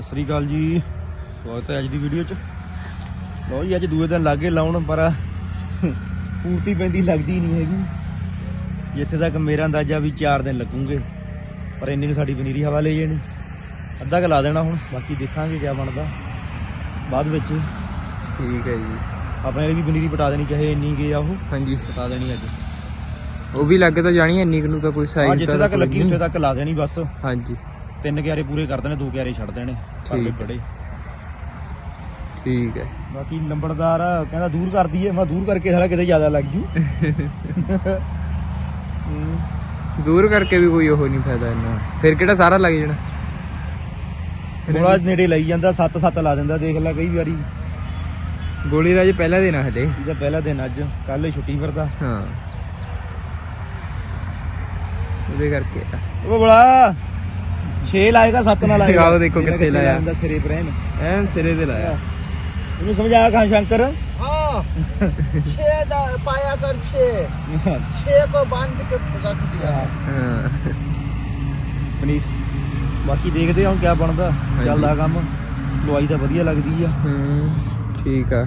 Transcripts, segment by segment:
ਸਤਿ ਸ੍ਰੀ ਅਕਾਲ ਜੀ। ਸਵਾਗਤ ਹੈ ਅੱਜ ਦੀ ਵੀਡੀਓ 'ਚ। ਲਓ ਜੀ ਅੱਜ ਦੂਏ ਦਿਨ ਲੱਗੇ ਲਾਉਣ ਪਰ ਪੂਰਤੀ ਪੈਂਦੀ ਲੱਗਦੀ ਨਹੀਂ ਹੈਗੀ। ਜਿੱਥੇ ਤੱਕ ਮੇਰਾ ਅੰਦਾਜ਼ਾ ਵੀ 4 ਦਿਨ ਲੱਗੂਗੇ ਪਰ ਇੰਨੀ ਨੂੰ ਸਾਡੀ ਪਨੀਰੀ ਹਵਾ ਲੈ ਜਾਣੀ। ਅੱਧਾ ਕੁ ਲਾ ਦੇਣਾ ਹੁਣ ਬਾਕੀ ਦੇਖਾਂਗੇ ਕਿਆ ਬਣਦਾ। ਬਾਅਦ ਵਿੱਚ ਠੀਕ ਹੈ ਜੀ। ਆਪਣੇ ਲਈ ਵੀ ਪਨੀਰੀ ਪਟਾ ਦੇਣੀ ਚਾਹੇ ਇੰਨੀ ਕੀ ਆ ਉਹ। ਹਾਂਜੀ। ਪਟਾ ਦੇਣੀ ਅੱਜ। ਉਹ ਵੀ ਲੱਗ ਤਾਂ ਜਾਣੀ ਇੰਨੀ ਕੁ ਨੂੰ ਤਾਂ ਕੋਈ ਸਾਈਜ਼ ਜਿੱਥੇ ਤੱਕ ਲੱਗੀ ਉੱਥੇ ਤੱਕ ਲਾ ਦੇਣੀ ਬਸ। ਹਾਂਜੀ। ਤਿੰਨ ਕਿਆਰੇ ਪੂਰੇ ਕਰ ਦੇਣੇ ਦੋ ਕਿਆਰੇ ਛੱਡ ਦੇਣੇ। ਹੈ। ਬੜੇ। ਠੀਕ ਹੈ। ਬਾਕੀ ਲੰਬੜਦਾਰ ਕਹਿੰਦਾ ਦੂਰ ਕਰ ਦਈਏ ਮੈਂ ਦੂਰ ਕਰਕੇ ਸਾਲਾ ਕਿਤੇ ਜ਼ਿਆਦਾ ਲੱਗ ਜੂ। ਦੂਰ ਕਰਕੇ ਵੀ ਕੋਈ ਉਹ ਨਹੀਂ ਫਾਇਦਾ ਇੰਨਾ। ਫਿਰ ਕਿਹੜਾ ਸਾਰਾ ਲੱਗ ਜਾਣਾ? ਥੋੜਾ ਨੇੜੇ ਲਈ ਜਾਂਦਾ 7-7 ਲਾ ਦਿੰਦਾ ਦੇਖ ਲੈ ਕਈ ਵਾਰੀ। ਗੋਲੀ ਦਾ ਜੇ ਪਹਿਲਾ ਦਿਨ ਆ ਹਲੇ ਇਹਦਾ ਪਹਿਲਾ ਦਿਨ ਅੱਜ ਕੱਲ ਹੀ ਛੁੱਟੀ ਫਿਰਦਾ। ਹਾਂ। ਉਹਦੇ ਕਰਕੇ। ਉਹ ਬੜਾ ਛੇ ਲਾਏਗਾ ਸੱਤ ਨਾਲ ਲਾਏਗਾ। ਆਓ ਦੇਖੋ ਕਿੱਥੇ ਲਾਇਆ। ਹੁੰਦਾ ਸਿਰੇ ਪਰ ਐਨ ਐਨ ਸਿਰੇ ਤੇ ਲਾਇਆ। ਇਹਨੂੰ ਸਮਝਾਇਆ ਖਾਨ ਸ਼ੰਕਰ। ਹਾਂ। ਬਾਕੀ ਦੇਖਦੇ ਹਾਂ ਕੀ ਬਣਦਾ। ਚੱਲਦਾ ਕੰਮ। ਲਵਾਈ ਤਾਂ ਵਧੀਆ ਲੱਗਦੀ ਆ। ਠੀਕ ਆ।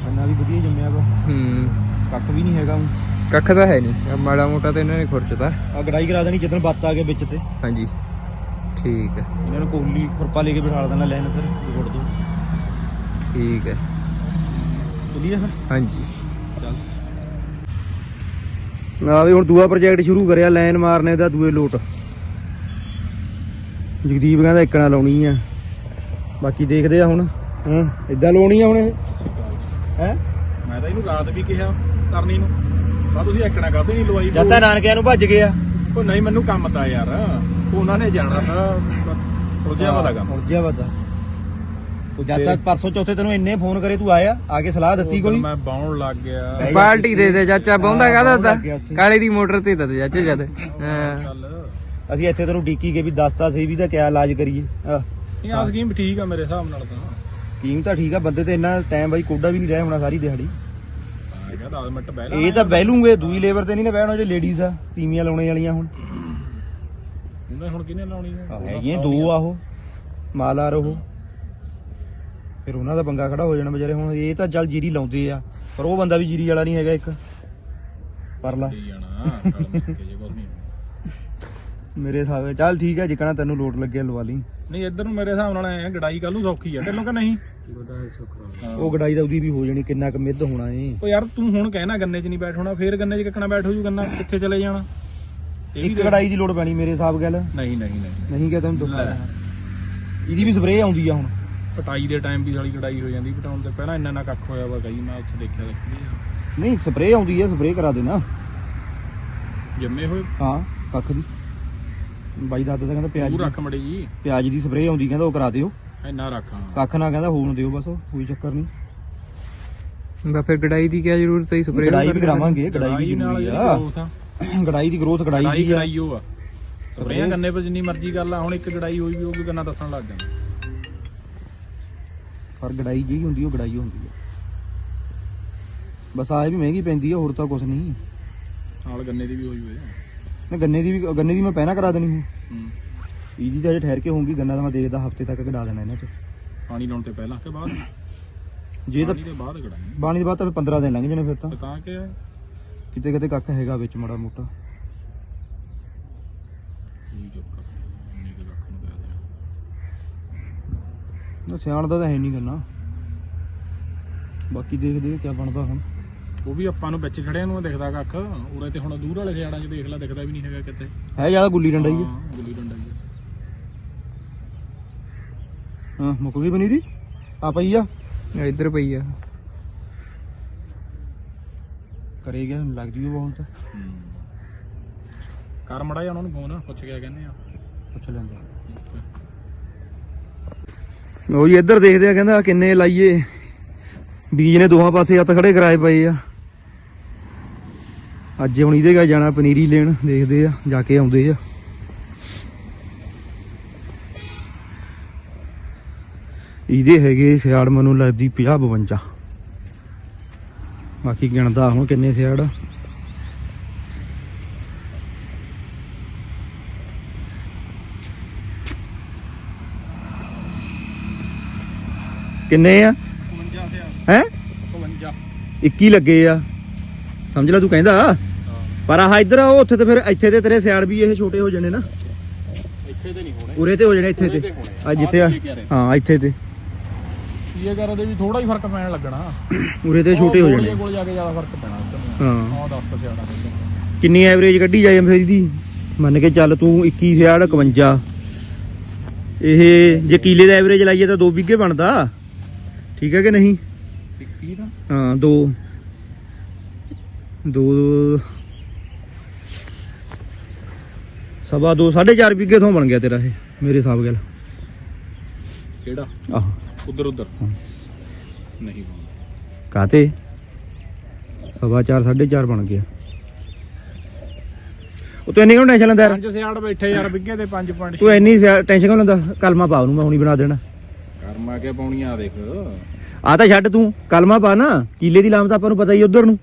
ਬੰਨਾ ਵੀ ਵਧੀਆ ਜੰਮਿਆ ਵਾ। ਹੂੰ। ਕੱਖ ਵੀ ਨਹੀਂ ਹੈਗਾ ਹੁਣ। ਕੱਖ ਤਾਂ ਹੈ ਨਹੀਂ। ਆਹ ਮਾੜਾ ਮੋਟਾ ਤਾਂ ਇਹਨਾਂ ਨੇ ਖੁਰਚਤਾ। ਆ ਗੜਾਈ ਕਰਾ ਦੇਣੀ ਜਦੋਂ ਬੱਤ ਆ ਗਿਆ ਵਿੱਚ ਤੇ। ਹਾਂਜੀ। ਠੀਕ ਹੈ। ਇਹਨਾਂ ਨੂੰ ਕੋਲੀ ਖੁਰਪਾ ਲੈ ਕੇ ਬਿਠਾ ਦੇਣਾ ਲੈਣ ਸਰ ਗੁੜ ਦੋ ਠੀਕ ਹੈ। ਚਲੀਏ ਫਿਰ? ਹਾਂਜੀ। ਆ ਵੀ ਹੁਣ ਦੂਆ ਪ੍ਰੋਜੈਕਟ ਸ਼ੁਰੂ ਕਰਿਆ ਲਾਈਨ ਮਾਰਨੇ ਦਾ ਦੂਏ ਲੋਟ। ਜਗਦੀਪ ਕਹਿੰਦਾ ਇੱਕਣਾ ਲਾਉਣੀ ਆ। ਬਾਕੀ ਦੇਖਦੇ ਆ ਹੁਣ। ਹਾਂ ਇਦਾਂ ਲਾਉਣੀ ਆ ਹੁਣ ਇਹ। ਹੈ? ਮੈਂ ਤਾਂ ਇਹਨੂੰ ਰਾਤ ਵੀ ਕਿਹਾ ਕਰਨੀ ਨੂੰ। ਤਾਂ ਤੁਸੀਂ ਐਕਣਾ ਕਰਦੇ ਨਹੀਂ ਲਵਾਈ? ਜਦ ਤਾਂ ਨਾਨਕਿਆਂ ਨੂੰ ਭੱਜ ਗਿਆ ਉਹ ਨਹੀਂ ਮੈਨੂੰ ਕੰਮ ਤਾਂ ਯਾਰ। ਉਹਨਾਂ ਨੇ ਜਾਣਾ ਤਾਂ ਰੋਜਿਆ ਵਾਲਾ ਕੰਮ। ਉਲਝਿਆ ਵਦਾ ਤੂੰ ਜਦ ਤੱਕ ਪਰਸੋਂ ਚੌਥੇ ਤੈਨੂੰ ਇੰਨੇ ਫੋਨ ਕਰੇ ਤੂੰ ਆਇਆ ਆ ਕੇ ਸਲਾਹ ਦਿੱਤੀ ਉਦੋਂ ਕੋਈ? ਮੈਂ ਬਾਉਣ ਲੱਗ ਗਿਆ। ਬਹਿ ਜਾ। ਬਾਲਟੀ ਦੇ ਦੇ ਚਾਚਾ ਬਹੁੰਦਾ ਹਾਂ, ਕਾਹਦਾ ਬਹੁਣ ਲੱਗ ਗਿਆ ਉੱਥੇ। ਤਾ ਕਾਲੇ ਦੀ ਮੋਟਰ ਤੇ ਤਾਂ ਚਾਚੇ ਜਦ। ਹਾਂ। ਚੱਲ ਅਸੀਂ ਇੱਥੇ ਤੈਨੂੰ ਡੀਕੀ ਕੇ ਵੀ ਦੱਸਤਾ ਸੀ ਵੀ ਤਾਂ ਕਿਆ ਇਲਾਜ ਕਰੀਏ। ਆ ਸਕੀਮ ਠੀਕ ਆ ਮੇਰੇ ਹਿਸਾਬ ਨਾਲ ਤਾਂ। ਸਕੀਮ ਤਾਂ ਠੀਕ ਆ ਬੰਦੇ ਤੇ ਇੰਨਾ ਟਾਈਮ ਬਾਈ ਕੋਡਾ ਵੀ ਨਹੀਂ ਰਹਿ ਹੋਣਾ ਸਾਰੀ ਦਿਹਾੜੀ। ਆ ਗਿਆ 10 ਮਿੰਟ ਬਹਿ ਇਹ ਤਾਂ ਬਹਿ ਲੂੰਗੇ ਦੂਈ ਲੇਬਰ ਤੇ ਨਹੀਂ ਨਾ ਬਹਿਣਾ ਜੇ ਲੇਡੀਜ਼ ਆ ਤੀਵੀਆਂ ਲਾਉਣੇ ਵਾਲੀਆਂ ਹੁਣ। ਉਹਨੇ ਹੁਣ ਕਿਹਨੇ ਲਾਉਣੀ ਆ? ਹੈਗੀਆਂ ਦੋ ਆ। ਉਹ ਮਾਲਾਰ ਉਹ ਫਿਰ ਉਹਨਾਂ ਦਾ ਪੰਗਾ ਖੜਾ ਹੋ ਜਾਣਾ ਵਿਚਾਰੇ ਹੁਣ ਇਹ ਤਾਂ ਚੱਲ ਜੀਰੀ ਲਾਉਂਦੇ ਆ ਪਰ ਉਹ ਬੰਦਾ ਵੀ ਜੀਰੀ ਵਾਲਾ ਨਹੀਂ ਹੈਗਾ ਇੱਕ। ਪਰਲਾ। ਕੀ ਜਾਣਾ ਕੱਲ ਮਿਲ ਕੇ ਜੇ ਕੁਝ ਨਹੀਂ ਮੇਰੇ ਹਿਸਾਬ ਨਾਲ ਚੱਲ ਠੀਕ ਹੈ ਜਿਕਣਾ ਤੈਨੂੰ ਲੋਟ ਲੱਗਿਆ ਲਵਾ ਲਈ। ਨਹੀਂ ਇੱਧਰ ਨੂੰ ਮੇਰੇ ਹਿਸਾਬ ਨਾਲ ਐ ਗੜਾਈ ਕੱਲ ਨੂੰ ਸੌਖੀ ਆ। ਤੈਨੂੰ ਕਿ ਨਹੀਂ? ਉਹ ਗੜਾਈ ਦਾ ਉਹਦੀ ਵੀ ਹੋ ਜਾਣੀ ਕਿੰਨਾ ਕੁ ਮਿੱਧ ਹੋਣਾ ਏ। ਉਹ ਯਾਰ ਤੂੰ ਹੁਣ ਕਹਿਣਾ ਗੰਨੇ 'ਚ ਨਹੀਂ ਬੈਠ ਹੋਣਾ ਫੇਰ ਗੰਨੇ 'ਚ ਕਿੱਕਣਾ ਬੈਠ ਹੋ ਜੂ ਗੰਨਾ ਕਿੱਥੇ ਚਲੇ ਜਾਣਾ? ਇਹ ਵੀ ਇੱਕ। ਗੜਾਈ ਦੀ ਲੋੜ ਪੈਣੀ ਮੇਰੇ ਹਿਸਾਬ ਗੱਲ। ਨਹੀਂ ਨਹੀਂ ਨਹੀਂ ਨਹੀਂ। ਕਿ ਤੈਨੂੰ ਦੁੱਖ। ਇਹਦੀ ਵੀ ਸਪਰੇਅ ਆਉਂਦੀ ਆ ਹੁਣ। ਪਟਾਈ ਦੇ ਟਾਈਮ ਵੀ ਸਾਲੀ ਕਢਾਈ ਹੋ ਜਾਂਦੀ ਪਟਾਉਣ ਤੇ ਪਹਿਲਾਂ ਇੰਨਾ ਨਾ ਕੱਖ ਹੋਇਆ ਵਾ ਗਈ ਮੈਂ ਉੱਥੇ ਦੇਖਿਆ ਦੇਖੀ ਨਹੀਂ ਸਪਰੇਅ ਆਉਂਦੀ ਆ ਸਪਰੇਅ ਕਰਾ ਦੇਣਾ। ਜੰਮੇ ਹੋਏ? ਹਾਂ ਕੱਖ ਦੀ। ਬਾਈ ਦਾਦਾ ਤਾਂ ਕਹਿੰਦਾ ਪਿਆਜ਼ ਤੂੰ ਦੀ ਰੱਖ ਮੜੀ ਜੀ। ਪਿਆਜ਼ ਦੀ ਸਪਰੇਅ ਆਉਂਦੀ ਕਹਿੰਦਾ ਉਹ ਕਰਾ ਦਿਓ। ਇੰਨਾ ਰੱਖ ਹਾਂ। ਕੱਖ ਨਾ ਕਹਿੰਦਾ ਹੋਣ ਦਿਓ ਬਸ ਉਹ, ਕੋਈ ਚੱਕਰ ਨਹੀਂ। ਬਾ ਫਿਰ ਗੜਾਈ ਦੀ ਕੀ ਜ਼ਰੂਰਤ ਹੈ ਸਪਰੇਅ ਗੜਾਈ ਵੀ ਕਰਾਵਾਂਗੇ ਗੜਾਈ ਵੀ ਨਾਲ ਜ਼ਰੂਰੀ ਜਿਹੜੀ ਆ। growth ਆ। ਗੜਾਈ ਦੀ ਗਰੋਥ ਗੜਾਈ ਗੜਾਈ ਦੀ ਆ। ਗੜਾਈ ਉਹ ਆ। ਸਪਰੇਆਂ ਗੰਨੇ ਪਰ ਜਿੰਨੀ ਮਰਜ਼ੀ ਗੱਲ ਆ ਹੁਣ ਇੱਕ ਗੜਾਈ ਹੋਈ ਵੀ ਉਹ ਵੀ ਗੰਨਾ ਦੱਸਣ ਲੱਗ ਜਾਂਦਾ। ਪਰ ਗੜਾਈ ਜਿਹੀ ਹੁੰਦੀ ਉਹ ਗੜਾਈ ਹੁੰਦੀ ਆ। ਬਸ ਆਏ ਵੀ ਮਹਿੰਗੀ ਪੈਂਦੀ ਆ ਹੋਰ ਤਾਂ ਕੁਝ ਨਹੀਂ। ਨਾਲ ਗੰਨੇ ਦੀ ਵੀ ਹੋਈ ਹੋਈ ਆ। ਨਾ ਗੰਨੇ ਦੀ ਵੀ ਗੰਨੇ ਦੀ ਮੈਂ ਪਹਿਲਾਂ ਕਰਾ ਦੇਣੀ ਹੂੰ ਹੂੰ। ਇਹਦੀ ਤਾਂ ਅਜੇ ਠਹਿਰ ਕੇ ਹੋਊਗੀ ਗੰਨਾ ਤਾਂ ਮੈਂ ਦੇਖਦਾ ਹਫ਼ਤੇ ਤੱਕ ਕਢਾ ਦੇਣਾ ਇਹਨਾਂ 'ਚ ਪਾਣੀ ਲਾਉਣ ਤੇ ਪਹਿਲਾਂ ਤੇ ਬਾਅਦ? ਜੇ ਤਾਂ ਪਾਣੀ ਦੇ ਬਾਅਦ ਗੜਾਈ ਬਾਣੀ ਦੇ ਬਾਅਦ ਤਾਂ ਫਿਰ 15 ਦਿਨ ਲੰਘ ਜਾਣੇ ਫਿਰ ਤਾਂ। ਤੇ ਤਾਂ ਕਿ ਕਿਤੇ ਕਿਤੇ ਕੱਖ ਹੈਗਾ ਵਿੱਚ ਮਾੜਾ ਮੋਟਾ। ਕੀ ਚੁੱਪ ਕਰ ਇੰਨੇ ਕੁ ਲੱਖ ਨੂੰ ਕਹਿ ਦੇ ਨਾ ਸਿਆਣ ਦਾ ਤਾਂ ਹੈ ਨਹੀਂ ਕਰਨਾ ਬਾਕੀ ਦੇਖਦੇ ਆ ਕਿਆ ਬਣਦਾ ਹੁਣ। ਉਹ ਵੀ ਆਪਾਂ ਨੂੰ ਵਿੱਚ ਖੜਿਆਂ ਨੂੰ ਦਿਖਦਾ ਕੱਖ। ਉਰੇ ਤੇ ਹੁਣ ਦੂਰ ਵਾਲੇ ਸਿਆੜਾਂ 'ਚ ਦੇਖ ਲੈ ਦਿਖਦਾ ਵੀ ਨਹੀਂ ਹੈਗਾ ਕਿਤੇ। ਹੈ ਜ਼ਿਆਦਾ ਗੁੱਲੀ ਡੰਡਾ ਹੀ ਹੈ। ਹਾਂ, ਗੁੱਲੀ ਡੰਡਾ ਹੀ ਆ। ਹਾਂ ਮੁੱਕ ਗਈ ਬਣੀ ਦੀ? ਆ ਪਈ ਆ? ਇੱਧਰ ਪਈ ਆ। ਕਰੇ ਗਿਆ ਲੱਗ ਜੂ ਬਹੁਤ। ਕਰ ਮੜਾ ਜਾ ਉਹਨਾਂ ਨੂੰ ਫੋਨ ਪੁੱਛ ਕੇ ਕਹਿੰਦੇ ਆ। ਪੁੱਛ ਲੈਂਦਾ ਉਹ ਜੀ ਇੱਧਰ ਦੇਖਦੇ ਆ ਕਹਿੰਦਾ ਕਿੰਨੇ ਲਾਈਏ। ਬੀਜ ਨੇ ਦੋਹਾਂ ਪਾਸੇ ਹੱਥ ਖੜੇ ਕਰਾਏ ਪਏ ਆ। ਅੱਜ ਹੁਣ ਇਹਦੇ ਘਰ ਜਾਣਾ ਪਨੀਰੀ ਲੈਣ ਦੇਖਦੇ ਆ ਜਾ ਕੇ ਆਉਂਦੇ ਆ। ਇਹਦੇ ਹੈਗੇ ਸਿਆੜ ਮੈਨੂੰ ਲੱਗਦੀ 50 52 ਬਾਕੀ ਗਿਣਦਾ ਹੁਣ ਕਿੰਨੇ ਸਿਆੜ ਕਿੰਨੇ ਆ? 52 ਹੈ? 51 21 ਲੱਗੇ ਆ। ਸਮਝ ਲਾ ਤੂੰ ਕਹਿੰਦਾ? ਪਰ ਆਹ ਇੱਧਰ ਆ ਉਹ ਉੱਥੇ ਤੇ ਫਿਰ ਇੱਥੇ ਤੇ ਤੇਰੇ ਸਿਆੜ ਵੀ ਇਹ ਛੋਟੇ ਹੋ ਜਾਣੇ ਨਾ। ਇੱਥੇ ਤੇ ਨਹੀਂ ਹੋਣੇ। ਉਰੇ ਤੇ ਹੋ ਜਾਣੇ ਇੱਥੇ ਤੇ। ਆ। ਜਿੱਥੇ ਆ। ਹਾਂ। ਇੱਥੇ ਤੇ। ਇਹ ਕਰ ਦੇ ਵੀ ਥੋੜਾ ਹੀ ਫ਼ਰਕ ਪੈਣ ਲੱਗਣਾ। ਉਰੇ ਤੇ ਛੋਟੇ ਹੋ ਜਾਣੇ। ਕੋਲ ਜਾ ਕੇ ਜ਼ਿਆਦਾ ਫ਼ਰਕ ਪੈਣਾ। ਹਾਂ। ਆਹ 10 ਸਿਆੜਾ ਕਿੰਨੀ ਐਵਰੇਜ ਕੱਢੀ ਜਾਏ ਫਿਰ ਇਹਦੀ? ਮੰਨ ਕੇ ਚੱਲ ਤੂੰ 21 ਸਿਆੜ 51 ਇਹ ਜੇ ਕੀਲੇ ਦਾ ਐਵਰੇਜ ਲਾਈਏ ਤਾਂ 2 ਵਿਗੇ ਬਣਦਾ। ਠੀਕ ਹੈ ਕਿ ਨਹੀਂ? 21 ਦਾ ਹਾਂ ਦੋ ਦੋ ਸਵਾ ਦੋ ਸਾਢੇ ਚਾਰ ਵਿਗੇ ਤੋਂ ਬਣ ਗਿਆ ਤੇਰਾ ਇਹ ਮੇਰੇ ਹਿਸਾਬ ਨਾਲ। ਕਿਹੜਾ? ਆਹ। ਉਧਰ ਉਧਰ। ਨਹੀਂ ਕਾਤੇ ਸਵਾ ਚਾਰ ਸਾਢੇ ਚਾਰ ਬਣ ਗਿਆ। ਉਹ ਤੂੰ ਇੰਨੀ ਕਿਉਂ ਟੈਨਸ਼ਨ ਲੈਂਦਾ ਯਾਰ? ਪੰਜ ਸਿਆੜ ਬੈਠੇ ਯਾਰ ਬਿੱਗੇ ਤੇ 5 ਪੁਆਇੰਟ ਤੂੰ ਇੰਨੀ ਟੈਨਸ਼ਨ ਕਿਉਂ ਲੈਂਦਾ? ਕਲਮਾ ਪਾ ਉਹਨੂੰ ਮੈਂ ਹੁਣੀ ਬਣਾ ਦੇਣਾ। ਕਰਮਾ ਕੇ ਪਾਉਣੀਆਂ ਆ ਦੇਖ। ਆ ਤਾਂ ਛੱਡ ਤੂੰ ਕਲਮਾ ਪਾ ਨਾ ਕੀਲੇ ਦੀ ਲਾਮ ਤਾਂ ਆਪਾਂ ਨੂੰ ਪਤਾ ਹੀ ਉਧਰ ਨੂੰ।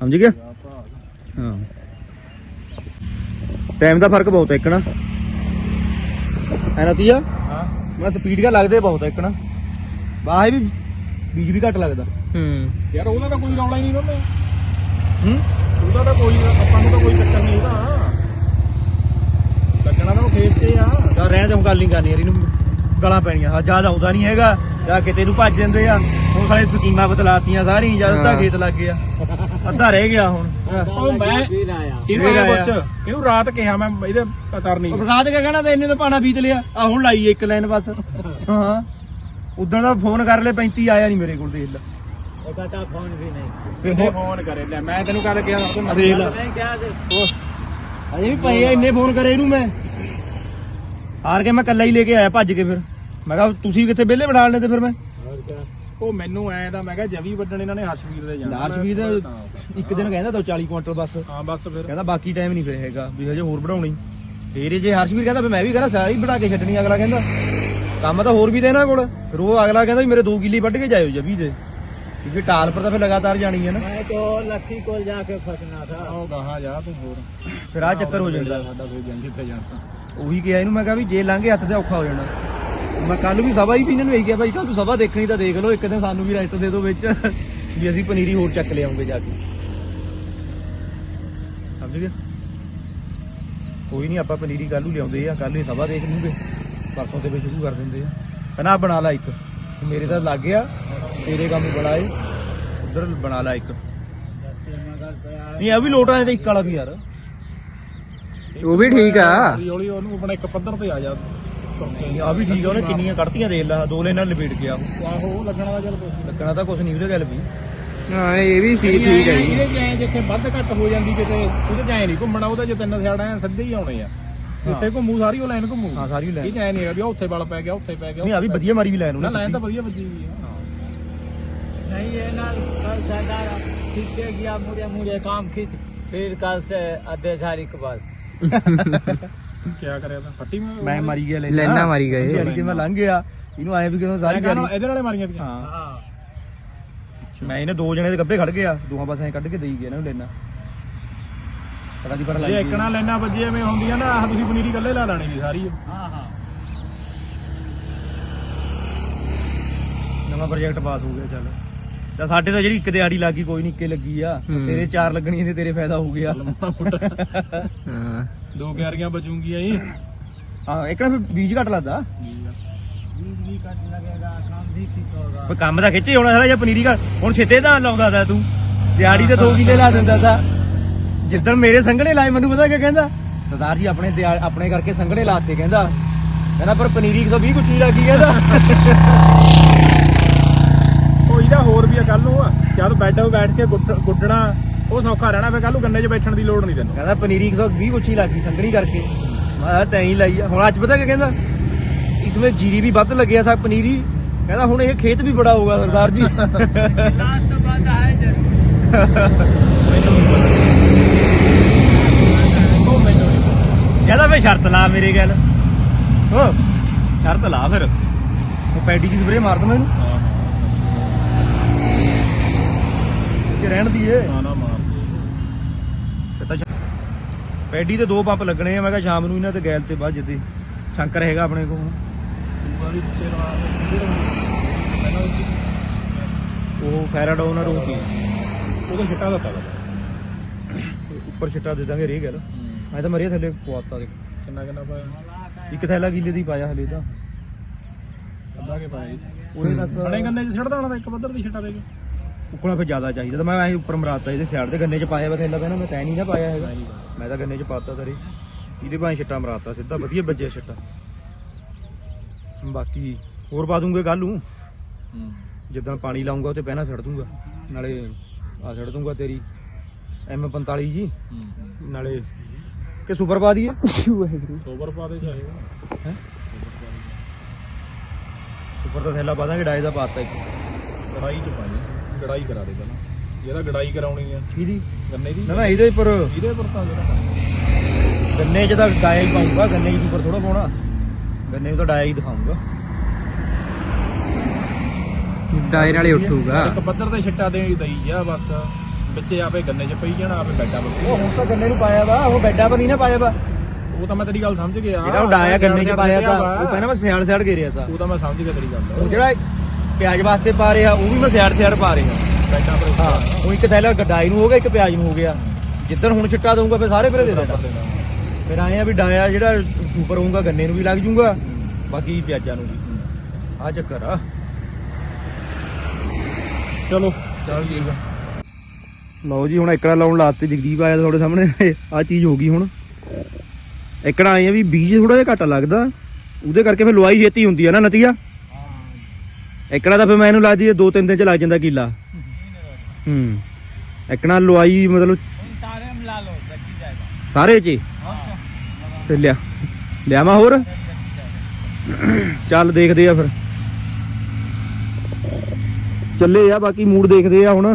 ਸਮਝ ਗਿਆ। ਹਾਂ। ਟਾਈਮ ਦਾ ਫ਼ਰਕ ਬਹੁਤ ਹੈ ਇੱਕਣਾ ਐ ਨਤੀਆ ਹਾਂ। ਮੈਂ ਸਪੀਡ ਕਾ ਲੱਗਦੇ ਬਹੁਤ ਹੈ ਇੱਕਣਾ ਬਾਹ ਵੀ ਬੀਜ ਵੀ ਘੱਟ ਲੱਗਦਾ। ਹੂੰ। ਯਾਰ ਉਹਨਾਂ ਦਾ ਕੋਈ ਰੌਲਾ ਹੀ ਨਹੀਂ ਬੰਦੇ। ਹੂੰ? ਉਹਦਾ ਤਾਂ ਕੋਈ ਆਪਾਂ ਨੂੰ ਤਾਂ ਕੋਈ ਚੱਕਰ ਨਹੀਂ ਉਹਦਾ ਲੱਗਣਾ ਤਾਂ ਉਹ ਖੇਤ 'ਚ ਆ। ਤਾਂ ਰਹਿਣ ਦੇ ਹੁਣ ਗੱਲ ਨਹੀਂ ਕਰਨੀ ਯਾਰ ਇਹਨੂੰ ਗਲਾਂ ਪੈਣੀਆਂ। ਹਾਂ ਜ਼ਿਆਦਾ ਆਉਂਦਾ ਨਹੀਂ ਹੈਗਾ। ਜਾਂ ਕਿਤੇ ਨੂੰ ਭੱਜ ਜਾਂਦੇ ਆ। ਹੁਣ ਸਾਲੇ ਸਕੀਮਾਂ ਬਦਲਾਤੀਆਂ ਸਾਰੀ ਜਦ ਤਾਂ। ਖੇਤ ਲੱਗ ਗਿਆ। ਅੱਧਾ ਰਹਿ ਗਿਆ ਹੁਣ। ਬੀਤ ਲਿਆ। ਆ ਲਾਈ ਲਾਈਨ ਬਸ। ਹਾਂ। ਦਾ ਫੋਨ ਕਰ ਲੈ 35 ਆਇਆ ਨਹੀਂ ਮੇਰੇ ਕੋਲ ਦੇਖ ਲੈ। ਅਜੇ ਵੀ ਪਏ ਇੰਨੇ ਫੋਨ ਕਰੇ ਇਹਨੂੰ ਮੈਂ। ਹਾਰ ਕੇ ਮੈਂ ਕੱਲਾ ਹੀ ਲੈ ਕੇ ਆਇਆ ਭੱਜ ਕੇ ਫਿਰ। ਮੈਂ ਕਿਹਾ ਤੁਸੀਂ ਕਿੱਥੇ ਵਿਹਲੇ ਬਿਠਾ ਲੈਂਦੇ ਫਿਰ ਮੈਂ? ਉਹ ਮੈਨੂੰ ਐ ਤਾਂ ਮੈਂ ਕਿਹਾ ਜਵੀ ਵੱਢਣ ਇਹਨਾਂ ਨੇ ਹਰਸ਼ਵੀਰ ਦੇ ਜਾਣਾ। ਲਾਸ਼ਵੀਰ ਇੱਕ ਦਿਨ ਕਹਿੰਦਾ ਤਾਂ 40 ਕੁਇੰਟਲ ਬਸ। ਹਾਂ ਬਸ ਫਿਰ। ਕਹਿੰਦਾ ਬਾਕੀ ਟਾਈਮ ਨਹੀਂ ਫਿਰ ਹੈਗਾ ਵੀ ਹਜੇ ਹੋਰ ਵਧਾਉਣੀ ਫੇਰ ਇਹ ਜੇ ਹਰਸ਼ਵੀਰ ਕਹਿੰਦਾ ਵੀ ਮੈਂ ਵੀ ਕਹਿੰਦਾ ਸਾਰੀ ਵਧਾ ਕੇ ਛੱਡਣੀ ਅਗਲਾ ਕਹਿੰਦਾ। ਕੰਮ ਤਾਂ ਹੋਰ ਵੀ ਦੇਣਾ ਕੋਲ। ਫਿਰ ਉਹ ਅਗਲਾ ਕਹਿੰਦਾ ਵੀ ਮੇਰੇ 2 ਕਿੱਲੇ ਵੱਢ ਕੇ ਜਾਇਓ ਜਵੀ ਦੇ। ਕਿਉਂਕਿ ਟਾਲ ਪਰ ਤਾਂ ਫਿਰ ਲਗਾਤਾਰ ਜਾਣੀ ਹੈ ਨਾ। ਮੈਂ ਤੋ ਲੱਖੀ ਕੋਲ ਜਾ ਕੇ ਫਸਣਾ ਥਾ। ਉਹ ਗਾਹਾਂ ਜਾ ਤੂੰ ਹੋਰ। ਫਿਰ ਆ ਚੱਕਰ ਹੋ ਜਾਂਦਾ। ਸਾਡਾ ਫਿਰ ਜਾਂ ਕਿੱਥੇ ਜਾਣਾ। ਉਹੀ ਕਿਹਾ ਇਹਨੂੰ ਮੈਂ ਕਿਹਾ ਵੀ ਜੇ ਲਾਂਗੇ ਹੱਥ ਤੇ ਔਖਾ ਹੋ ਜਾਣਾ। ਮੈਂ ਕੱਲ ਵੀ ਸਭਾ ਹੀ ਵੀ ਇਹਨਾਂ ਨੂੰ ਇਹੀ ਕਿਹਾ ਭਾਈ ਕੱਲ ਤੂੰ ਸਭਾ ਦੇਖਣੀ ਤਾਂ ਦੇਖ ਲਓ ਇੱਕ ਦਿਨ ਸਾਨੂੰ ਵੀ ਰੈਸਟ ਦੇ ਦਿਓ ਵਿੱਚ। ਵੀ ਅਸੀਂ ਪਨੀਰੀ ਹੋਰ ਚੱਕ ਲਿਆਉਂਗੇ ਜਾ ਕੇ। ਸਮਝ ਗਏ ਕੋਈ ਨਹੀਂ ਆਪਾਂ ਪਨੀਰੀ ਕੱਲ ਨੂੰ ਲਿਆਉਂਦੇ ਆ ਕੱਲ ਹੀ ਸਭਾ ਦੇਖ ਲੂਗੇ। ਪਰਸੋਂ ਤੇ ਵੀ ਸ਼ੁਰੂ ਕਰ ਦਿੰਦੇ ਆ। ਆਹ ਬਣਾ ਲਾ ਇੱਕ। ਮੇਰੇ ਤਾਂ ਲੱਗ ਗਿਆ ਤੇਰੇ ਕੰਮ ਬੜਾ ਏ। ਉਧਰ ਬਣਾ ਲਾ ਇੱਕ। ਨਹੀਂ ਆ ਵੀ ਲੋਟ ਤੇ ਇੱਕ ਵਾਲਾ ਵੀ ਯਾਰ। ਉਹ ਵੀ ਠੀਕ ਆ। ਹੌਲੀ ਹੌਲੀ ਉਹਨੂੰ ਆਪਣਾ ਇੱਕ ਪੱਧਰ ਤੇ ਆ ਜਾ। ਆ ਵੀ ਠੀਕ ਆ ਉਹਨੇ ਕਿੰਨੀਆਂ ਕੱਢਤੀਆਂ ਦੇਖ ਲਾ ਦੋ ਲੈਨਾਂ ਲਪੇਟ ਗਿਆ ਉਹ। ਆਹੋ ਲੱਗਣਾ ਦਾ ਚੱਲ ਕੁਛ ਲੱਗਣਾ ਤਾਂ ਕੁਝ ਨਹੀਂ ਉਹਦੇ ਗੱਲ ਵੀ ਹਾਂ ਇਹ ਵੀ ਸੀ ਠੀਕ ਹੈ ਜੀ ਇਹਦੇ ਚ ਐਂ ਜਿੱਥੇ ਵੱਧ ਘੱਟ ਹੋ ਜਾਂਦੀ ਕਿਤੇ ਉਹਦੇ ਚ ਐ ਨਹੀਂ ਘੁੰਮਣਾ ਉਹਦਾ ਜੇ ਤਿੰਨ ਸਿਆੜਾ ਐ ਸਿੱਧੇ ਹੀ ਆਉਣੇ ਆ ਜਿੱਥੇ ਘੁੰਮੂ ਸਾਰੀ ਉਹ ਲਾਈਨ ਘੁੰਮੂ ਹਾਂ ਸਾਰੀ ਇਹ ਲੈਣ ਚ ਐ ਨਹੀਂ ਹੈਗਾ ਵੀ ਆਹ ਉੱਥੇ ਵਲ ਪੈ ਗਿਆ ਉੱਥੇ ਪੈ ਗਿਆ ਨਹੀਂ ਆ ਵੀ ਵਧੀਆ ਮਾਰੀ ਵੀ ਲੈਣ ਨਾ ਉਹਨੇ ਲਾਈਨ ਤਾਂ ਸਿੱਧੀ। ਵਧੀਆ ਵੱਜੀ ਹੋਈ ਆ नहीं ये ना कल ज्यादा खींचे गया मुझे मुझे काम खींच फिर कल से आधे झाड़ी के बाद ਮੈਂ ਮਾਰੀ ਗਿਆ ਲੈਣਾ ਲੈਣਾ ਮਾਰੀ ਗਏ। ਮਾਰੀ ਕੇ ਮੈਂ ਲੰਘ ਗਿਆ। ਇਹਨੂੰ ਆਏ ਵੀ ਕਿਉਂ ਸਾਰੀ ਗੱਲ ਇਹਦੇ ਨਾਲੇ ਮਾਰੀਆਂ ਵੀ ਹਾਂ। ਮੈਂ ਇਹਨੇ ਦੋ ਜਣੇ ਦੇ ਗੱਬੇ ਖੜ ਗਿਆ ਦੋਹਾਂ ਪਾਸੇ ਕੱਢ ਕੇ ਦੇਈ ਗਿਆ ਇਹਨਾਂ ਨੂੰ ਲੈਣਾ। ਜੇ ਇੱਕਣਾ ਲੈਣਾ ਵੱਜੇ ਐਵੇਂ ਹੁੰਦੀਆਂ ਨਾ ਆਹ ਤੁਸੀਂ ਪਨੀਰੀ ਇਕੱਲੇ ਲਾ ਲੈਣੀ ਸੀ ਸਾਰੀ ਹਾਂ ਹਾਂ। ਨਵਾਂ ਪ੍ਰੋਜੈਕਟ ਪਾਸ ਹੋ ਗਿਆ ਚੱਲ। ਤਾਂ ਸਾਡੇ ਤਾਂ ਜਿਹੜੀ ਇੱਕ ਦਿਹਾੜੀ ਲੱਗੀ ਕੋਈ ਨਹੀਂ ਇੱਕੇ ਲੱਗੀ ਆ। ਤੇਰੇ ਚਾਰ ਲੱਗਣੀਆਂ ਤੇ ਤੇਰੇ ਫਾਇਦਾ ਹੋ ਗਿਆ। ਹਾਂ। ਦੋ ਕਿਆਰੀਆਂ ਬਚੂਗੀਆਂ ਜੀ ਹਾਂ ਇਹ ਕਿਹੜਾ ਫਿਰ ਬੀਜ ਘੱਟ ਲੱਗਦਾ ਬਿਜਲੀ ਕੰਮ ਵੀ ਖਿੱਚੇ ਹੋਣਾ ਸਾਰਾ ਜਾਂ ਪਨੀਰੀ ਘਰ। ਹੁਣ ਛੇਤੇ ਤਾਂ ਲਾਉਂਦਾ ਤਾ ਤੂੰ। ਦਿਹਾੜੀ ਤੇ 2 ਕਿੱਲੇ ਲਾ ਦਿੰਦਾ ਤਾ। ਜਿੱਦਣ ਮੇਰੇ ਸੰਘਣੇ ਲਾਏ ਮੈਨੂੰ ਪਤਾ ਕੀ ਕਹਿੰਦਾ? ਸਰਦਾਰ ਜੀ ਆਪਣੇ ਆਪਣੇ ਕਰਕੇ ਸੰਘਣੇ ਲਾਤੇ ਕਹਿੰਦਾ। ਕਹਿੰਦਾ ਪਰ ਪਨੀਰੀ 120 ਕੁੱਚੀ ਲੱਗੀ ਕਹਿੰਦਾ। ਉਹ ਇਹਦਾ ਹੋਰ ਵੀ ਆ ਕੱਲ ਉਹ ਜਦ ਬੈੱਡ 'ਤੇ ਬੈਠ ਕੇ ਗੁੱਟ- ਗੁੱਡਣਾ। ਉਹ ਸੌਖਾ ਰਹਿਣਾ ਫੇ ਕੱਲ ਨੂੰ ਗੰਨੇ 'ਚ ਬੈਠਣ ਦੀ ਲੋੜ ਨਹੀਂ ਤੈਨੂੰ ਕਹਿੰਦਾ ਪਨੀਰੀ 120 ਕੁਛੀ ਲੱਗੀ ਸੰਘਣੀ ਕਰਕੇ ਮੈਂ ਕਿਹਾ ਤੈਂ ਹੀ ਲਾਈ ਆ ਹੁਣ ਅੱਜ ਪਤਾ ਕੀ ਕਹਿੰਦਾ ਇਸਮੇ ਜੀਰੀ ਵੀ ਵੱਧ ਲੱਗਿਆ ਸਾ ਪਨੀਰੀ ਕਹਿੰਦਾ ਹੁਣ ਇਹ ਖੇਤ ਵੀ ਬੜਾ ਹੋਗਾ ਸਰਦਾਰ ਜੀ लास्ट तो बात है जरूर ਉਹ ਮੈਨੂੰ ਨਹੀਂ ਪਤਾ। ਕਹਿੰਦਾ ਫੇ ਸ਼ਰਤ ਲਾ ਮੇਰੇ ਗੱਲ ਹੋ ਸ਼ਰਤ ਲਾ ਫਿਰ ਉਹ ਪੈਡੀ ਦੀ ਸਪਰੇ ਮਾਰ ਦਵਾਂ ਇਹਨੂੰ ਹਾਂ ਕਿ ਰਹਿਣ ਦੀਏ ਹਾਂ ਨਾ ਮਾਰ ਪੈਡੀ ਤੇ ਦੋ ਪੰਪ ਲੱਗਣੇ ਆ ਮੈਂ ਕਿਹਾ ਸ਼ਾਮ ਨੂੰ ਇਹਨਾਂ ਤੇ ਗੈਲ ਤੇ ਬਾਅਦ ਜਿੱਤੇ ਸ਼ੰਕਰ ਹੈਗਾ ਆਪਣੇ ਕੋਲ। ਉਹ ਫੈਰਾਡੋਨਰ ਉਹ ਕੀ ਉਹਦਾ ਛਿੱਟਾ ਦਿੱਤਾ ਵਾ। ਉੱਪਰ ਛਿੱਟਾ ਦੇ ਦਾਂਗੇ ਰੇ ਗੱਲ। ਐ ਤਾਂ ਮਰੀਆ ਥੱਲੇ ਪਵਾਤਾ ਦੇ ਕਿੰਨਾ ਕਿੰਨਾ ਪਾਇਆ? ਇੱਕ ਥੈਲਾ ਕਿੱਲੇ ਦੀ ਪਾਇਆ ਹਲੇ ਤਾਂ। ਅੱਧਾ ਕੇ ਪਾਇਆ ਉਹਦੇ ਤੱਕ ਸਣੇ ਗੰਨੇ 'ਚ ਛੱਡਦਾ ਹੋਣਾ ਤਾਂ ਇੱਕ ਪੱਧਰ ਦੀ ਛਿੱਟਾ ਦੇ ਕੇ। ਉਕਣਾ ਫਿਰ ਜ਼ਿਆਦਾ ਚਾਹੀਦਾ। ਤਾਂ ਮੈਂ ਐ ਉੱਪਰ ਮਰਾਤਾ ਇਹਦੇ ਸਾਈਡ ਤੇ ਗੰਨੇ 'ਚ ਪਾਇਆ ਵਾ ਥੈਲਾ ਪਹਿਲਾਂ ਮੈਂ ਤੈ ਨਹੀਂ ਨਾ ਪਾਇਆ ਹੈਗਾ। ਮੈਂ ਤਾਂ ਗੰਨੇ 'ਚ ਪਾਤਾ ਤੇਰੇ। ਇਹਦੇ ਭਾਵੇਂ ਛਿੱਟਾ ਮਰਾਤਾ ਸਿੱਧਾ ਵਧੀਆ ਵੱਜਿਆ ਛਿੱਟਾ। ਬਾਕੀ ਹੋਰ ਪਾ ਦੂੰਗੇ ਕੱਲ ਨੂੰ। ਜਿੱਦਾਂ ਪਾਣੀ ਲਾਉਂਗਾ ਉਹ ਤੇ ਪਹਿਲਾਂ ਛੱਡ ਦੂੰਗਾ। ਨਾਲੇ ਆ ਛੱਡ ਦੂੰਗਾ ਤੇਰੀ M45 ਜੀ। ਨਾਲੇ ਕਿ ਸੁਪਰ ਪਾ ਦਈਏ? ਸੋਬਰ ਪਾ ਦੇ ਚਾਹੇ। ਹੈਂ? ਸੁਪਰ ਦਾ ਥੈਲਾ ਪਾ ਦਾਂਗੇ ਡਾਈ ਦਾ ਪਾਤਾ ਇੱਕ। ਗੜਾਈ ਚ ਪਾ ਦੇ। ਗੜਾਈ ਕਰਾ ਦੇ ਪਹਿਲਾਂ। ਇਹਦਾ ਗੜਾਈ ਕਰਾਉਣੀ ਆ। ਇਹਦੀ ਗੰਨੇ ਦੀ। ਨਾ ਨਾ ਇਹਦੇ ਪਰ ਇਹਦੇ ਪਰ ਤਾਂ ਜਿਹੜਾ ਗੰਨੇ 'ਚ ਤਾਂ ਡਾਇਆ ਹੀ ਪਾਉਂਗਾ ਗੰਨੇ 'ਚ ਸੁਪਰ ਥੋੜਾ ਪਾਉਣਾ। ਗੰਨੇ 'ਚ ਤਾਂ ਡਾਇਆ ਹੀ ਦਿਖਾਉਂਗਾ ਡਾਇਰ ਵਾਲੇ ਉੱਠੂਗਾ। ਇੱਕ ਪੱਧਰ ਤੇ ਛਿੱਟਾ ਦੇ ਦਈ ਜਾ ਬਸ। ਬੱਚੇ ਆਪੇ ਗੰਨੇ 'ਚ ਪਈ ਜਾਣਾ ਆਪੇ ਬੈਠਾ ਬਸ ਉਹ ਹੁਣ ਤਾਂ ਗੰਨੇ ਨੂੰ ਪਾਇਆ ਵਾ ਉਹ ਬੈੱਡਾਂ ਪਰ ਨਹੀਂ ਨਾ ਪਾਇਆ ਵਾ। ਉਹ ਤਾਂ ਮੈਂ ਤੇਰੀ ਗੱਲ ਸਮਝ ਗਿਆ। ਜਿਹੜਾ ਉਹ ਡਾਇਆ ਗੰਨੇ 'ਚ ਪਾਇਆ ਤਾਂ ਉਹ ਕਹਿੰਦਾ ਮੈਂ ਸਿਆੜ ਸਿਆੜ ਘੇਰਿਆ ਤਾਂ। ਉਹ ਤਾਂ ਮੈਂ ਸਮਝ ਗਿਆ ਤੇਰੀ ਗੱਲ। ਜਿਹੜਾ ਪਿਆਜ਼ ਵਾਸਤੇ ਪਾ ਰਿਹਾ, ਉਹ ਵੀ ਮੈਂ ਸਿਆੜ ਸਿਆੜ ਪਾ ਰਿਹਾ। ਹਾਂ, ਉਹ ਇੱਕ ਥੈਲਾ ਡਾਈ ਨੂੰ ਹੋ ਗਿਆ, ਇੱਕ ਪਿਆਜ਼ ਨੂੰ ਹੋ ਗਿਆ। ਜਿੱਦਣ ਹੁਣ ਛਿੱਟਾ ਦਊਂਗਾ, ਫਿਰ ਸਾਰੇ ਪਰੇ ਦੇ ਦੇਣਾ। ਫਿਰ ਆਏ ਆ ਵੀ ਡਾਇਆ ਜਿਹੜਾ ਸੁਪਰ ਹੋਊਗਾ, ਗੰਨੇ ਨੂੰ ਵੀ ਲੱਗ ਜੂਗਾ। ਬਾਕੀ ਪਿਆਜ਼ਾਂ ਨੂੰ ਵੀ। ਆ ਚੱਕਰ ਆ। ਚਲੋ, ਚੱਲ ਠੀਕ ਆ। ਲਓ ਜੀ, ਹੁਣ ਇਕੜਾ ਲਾਉਣ ਲਾਤੇ ਜਗਦੀਪ ਆਇਆ ਤੁਹਾਡੇ ਸਾਹਮਣੇ। ਆ ਚੀਜ਼ ਹੋ ਗਈ ਹੁਣ। ਇਕੜਾ ਆਏ ਆ ਵੀ ਬੀਜ ਥੋੜਾ ਜਿਹਾ ਘੱਟ ਲੱਗਦਾ। ਉਹਦੇ ਕਰਕੇ ਫਿਰ ਲੁਆਈ ਛੇਤੀ ਹੁੰਦੀ ਆ ਨਾ, ਨਤੀਆ? ਇਕੜਾ ਤਾਂ ਫਿਰ ਮੈਨੂੰ ਲੱਗਦੀ ਹੈ ਦੋ ਤਿੰਨ ਦਿਨ ਚ ਲੱਗ ਜਾਂਦਾ ਕਿੱਲਾ। ਹੂੰ। ਇਕੜਾ ਲਵਾਈ ਮਤਲਬ ਸਾਰੇ ਮਿਲਾ ਲੋ ਲੱਗੀ ਜਾਏਗਾ ਸਾਰੇ ਚ ਤੇ ਲਿਆ। ਲਿਆਵਾ ਹੋਰ? ਚੱਲ ਦੇਖਦੇ ਆ ਫਿਰ। ਚੱਲੇ ਆ ਬਾਕੀ ਮੂਡ ਦੇਖਦੇ ਆ ਹੁਣ।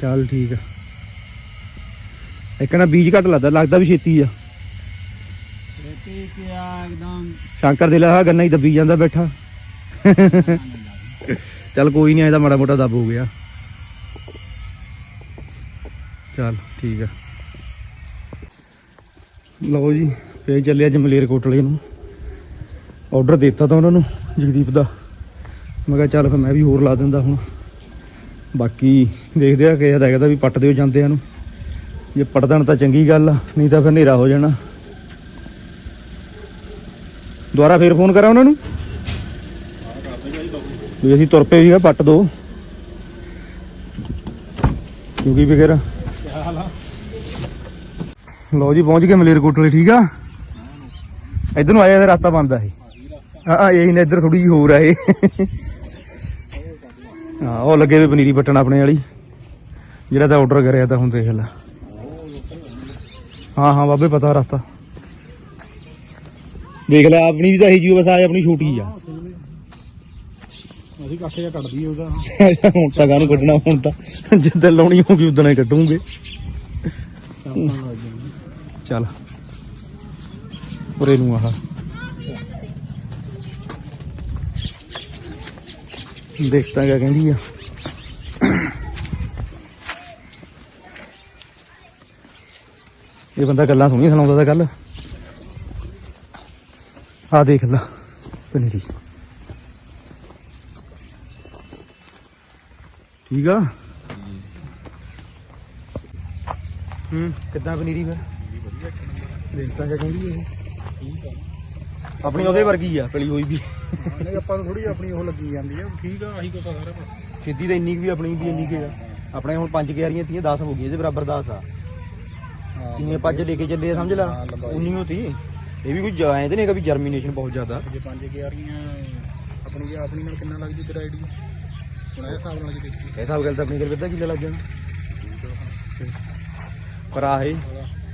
ਚੱਲ ਠੀਕ ਆ। ਇਹ ਕਹਿੰਦਾ ਬੀਜ ਘੱਟ ਲੱਗਦਾ ਲੱਗਦਾ ਵੀ ਛੇਤੀ ਆ। ਸ਼ੰਕਰ ਦੇ ਲਾ ਗੰਨਾ ਹੀ ਦੱਬੀ ਜਾਂਦਾ ਬੈਠਾ। ਚੱਲ ਕੋਈ ਨਹੀਂ ਇਹਦਾ ਮਾੜਾ ਮੋਟਾ ਦੱਬ ਹੋ ਗਿਆ। ਚੱਲ ਠੀਕ ਆ। ਲਓ ਜੀ ਫੇਰ ਚੱਲਿਆ ਜਮਲੇਰ ਕੋਟਲੇ ਨੂੰ। ਆਰਡਰ ਦਿੱਤਾ ਤਾਂ ਉਹਨਾਂ ਨੂੰ ਜਗਦੀਪ ਦਾ। ਮੈਂ ਕਿਹਾ ਚੱਲ ਫਿਰ ਮੈਂ ਵੀ ਹੋਰ ਲਾ ਦਿੰਦਾ ਹੁਣ। ਬਾਕੀ ਦੇਖਦੇ ਆ ਕਿ ਇਹਦਾ ਕਹਿੰਦਾ ਵੀ ਪੱਟ ਦਿਓ ਜਾਂਦੇ ਆ ਨੂੰ ਜੇ ਪੱਟ ਦੇਣ ਤਾਂ ਚੰਗੀ ਗੱਲ ਆ, ਨਹੀਂ ਤਾਂ ਫਿਰ ਹਨੇਰਾ ਹੋ ਜਾਣਾ। ਦੁਬਾਰਾ ਫੇਰ ਫੋਨ ਕਰਾਂ ਉਹਨਾਂ ਨੂੰ? ਵੀ ਅਸੀਂ ਤੁਰ ਪਏ ਸੀਗਾ, ਪੱਟ ਦੋ। ਕਿਉਂਕਿ ਵੀ ਲਓ ਜੀ, ਪਹੁੰਚ ਗਏ ਮਲੇਰਕੋਟਲੇ ਠੀਕ ਆ? ਇੱਧਰ ਨੂੰ ਆਇਆ ਤੇ ਰਸਤਾ ਬੰਦ ਆ ਇਹ। ਹਾਂ ਇਹ ਨੇ ਇੱਧਰ ਥੋੜੀ ਜਿਹੀ ਹੋਰ ਆ ਇਹ। ਹਾਂ, ਉਹ ਲੱਗੇ ਵੀ ਪਨੀਰੀ ਪੱਟਣ ਆਪਣੇ ਵਾਲੀ। ਜਿਹੜਾ ਤਾਂ ਆਰਡਰ ਕਰਿਆ ਤਾਂ ਹੁਣ ਦੇਖ ਲੈ। ਹਾਂ ਹਾਂ ਬਾਬੇ ਪਤਾ ਰਸਤਾ। ਦੇਖ ਲੈ ਆਪਣੀ ਵੀ ਤਾਂ ਇਹੀ ਜੀਓ ਬਸ ਆ ਆਪਣੀ ਛੋਟੀ ਆ। ਅਸੀਂ ਕਾਠੇ ਜਿਹਾ ਕੱਢ ਦਈਏ ਉਹਦਾ। ਹੁਣ ਤਾਂ ਕਾਹਨੂੰ ਕੱਢਣਾ ਹੁਣ ਤਾਂ ਜਿੱਦਾਂ ਲਾਉਣੀ ਹੋਊਗੀ ਉਦੋਂ ਹੀ ਕੱਢੂਗੇ। ਚੱਲ। ਉਰੇ ਨੂੰ ਆਹ। ਦੇਖਤਾ ਕਿਆ ਕਹਿੰਦੀ ਆ। ਇਹ ਬੰਦਾ ਗੱਲਾਂ ਸੁਣੀ ਸੁਣਾਉਂਦਾ ਤਾਂ ਕੱਲ ਆ ਦੇਖ ਲਾ ਪਨੀਰੀ। ਠੀਕ ਆ? ਹੂੰ ਕਿੱਦਾਂ ਪਨੀਰੀ ਫਿਰ? ਦੇਖਤਾ ਕਿਆ ਕਹਿੰਦੀ ਇਹ। ਠੀਕ ਆ ਆਪਣੀ ਉਹਦੇ ਵਰਗੀ ਆ ਪਲੀ ਹੋਈ ਵੀ। ਨਹੀਂ ਆਪਾਂ ਨੂੰ ਥੋੜੀ ਆਪਣੀ ਉਹ ਲੱਗੀ ਜਾਂਦੀ ਆ ਠੀਕ ਆ ਆਹੀ ਕੁਛ ਆ ਸਾਰੇ ਪਾਸੇ ਸਿੱਧੀ ਤਾਂ ਇੰਨੀ ਕੁ ਵੀ ਆਪਣੀ ਵੀ ਇੰਨੀ ਕੁ ਆ। ਆਪਣੇ ਹੁਣ ਪੰਜ ਗਿਆਰੀਆਂ ਤੀਆਂ 10 ਹੋ ਗਈਆਂ ਇਹਦੇ ਬਰਾਬਰ 10 ਆ। ਹਾਂ ਜਿੰਨੇ ਪੰਜ ਲੈ ਕੇ ਚੱਲੇ ਆ, ਸਮਝ ਲਾ? ਹਾਂ, ਲੰਬਾਈ। ਉਨੀ ਹੋਤੀ ਇਹ ਵੀ ਕੋਈ ਜਾਇ ਤੇ ਨਹੀਂ ਹੈਗਾ ਵੀ ਜਰਮੀਨੇਸ਼ਨ ਬਹੁਤ ਜ਼ਿਆਦਾ। ਜੇ ਪੰਜ ਗਿਆਰੀਆਂ ਆਪਣੀ ਆਪਣੀ ਨਾਲ ਕਿੰਨਾ ਲੱਗ ਜੂ ਤੇਰਾ ਆਈਡੀਆ ਹੁਣ ਇਹ ਹਿਸਾਬ ਨਾਲ ਜੇ ਦੇਖੀ ਇਹ ਹਿਸਾਬ ਗੱਲ ਤਾਂ ਆਪਣੀ ਗੱਲ ਅੱਧਾ ਕਿੱਲਾ ਲੱਗ ਜਾਣਾ। ਪਰ ਆ ਇਹ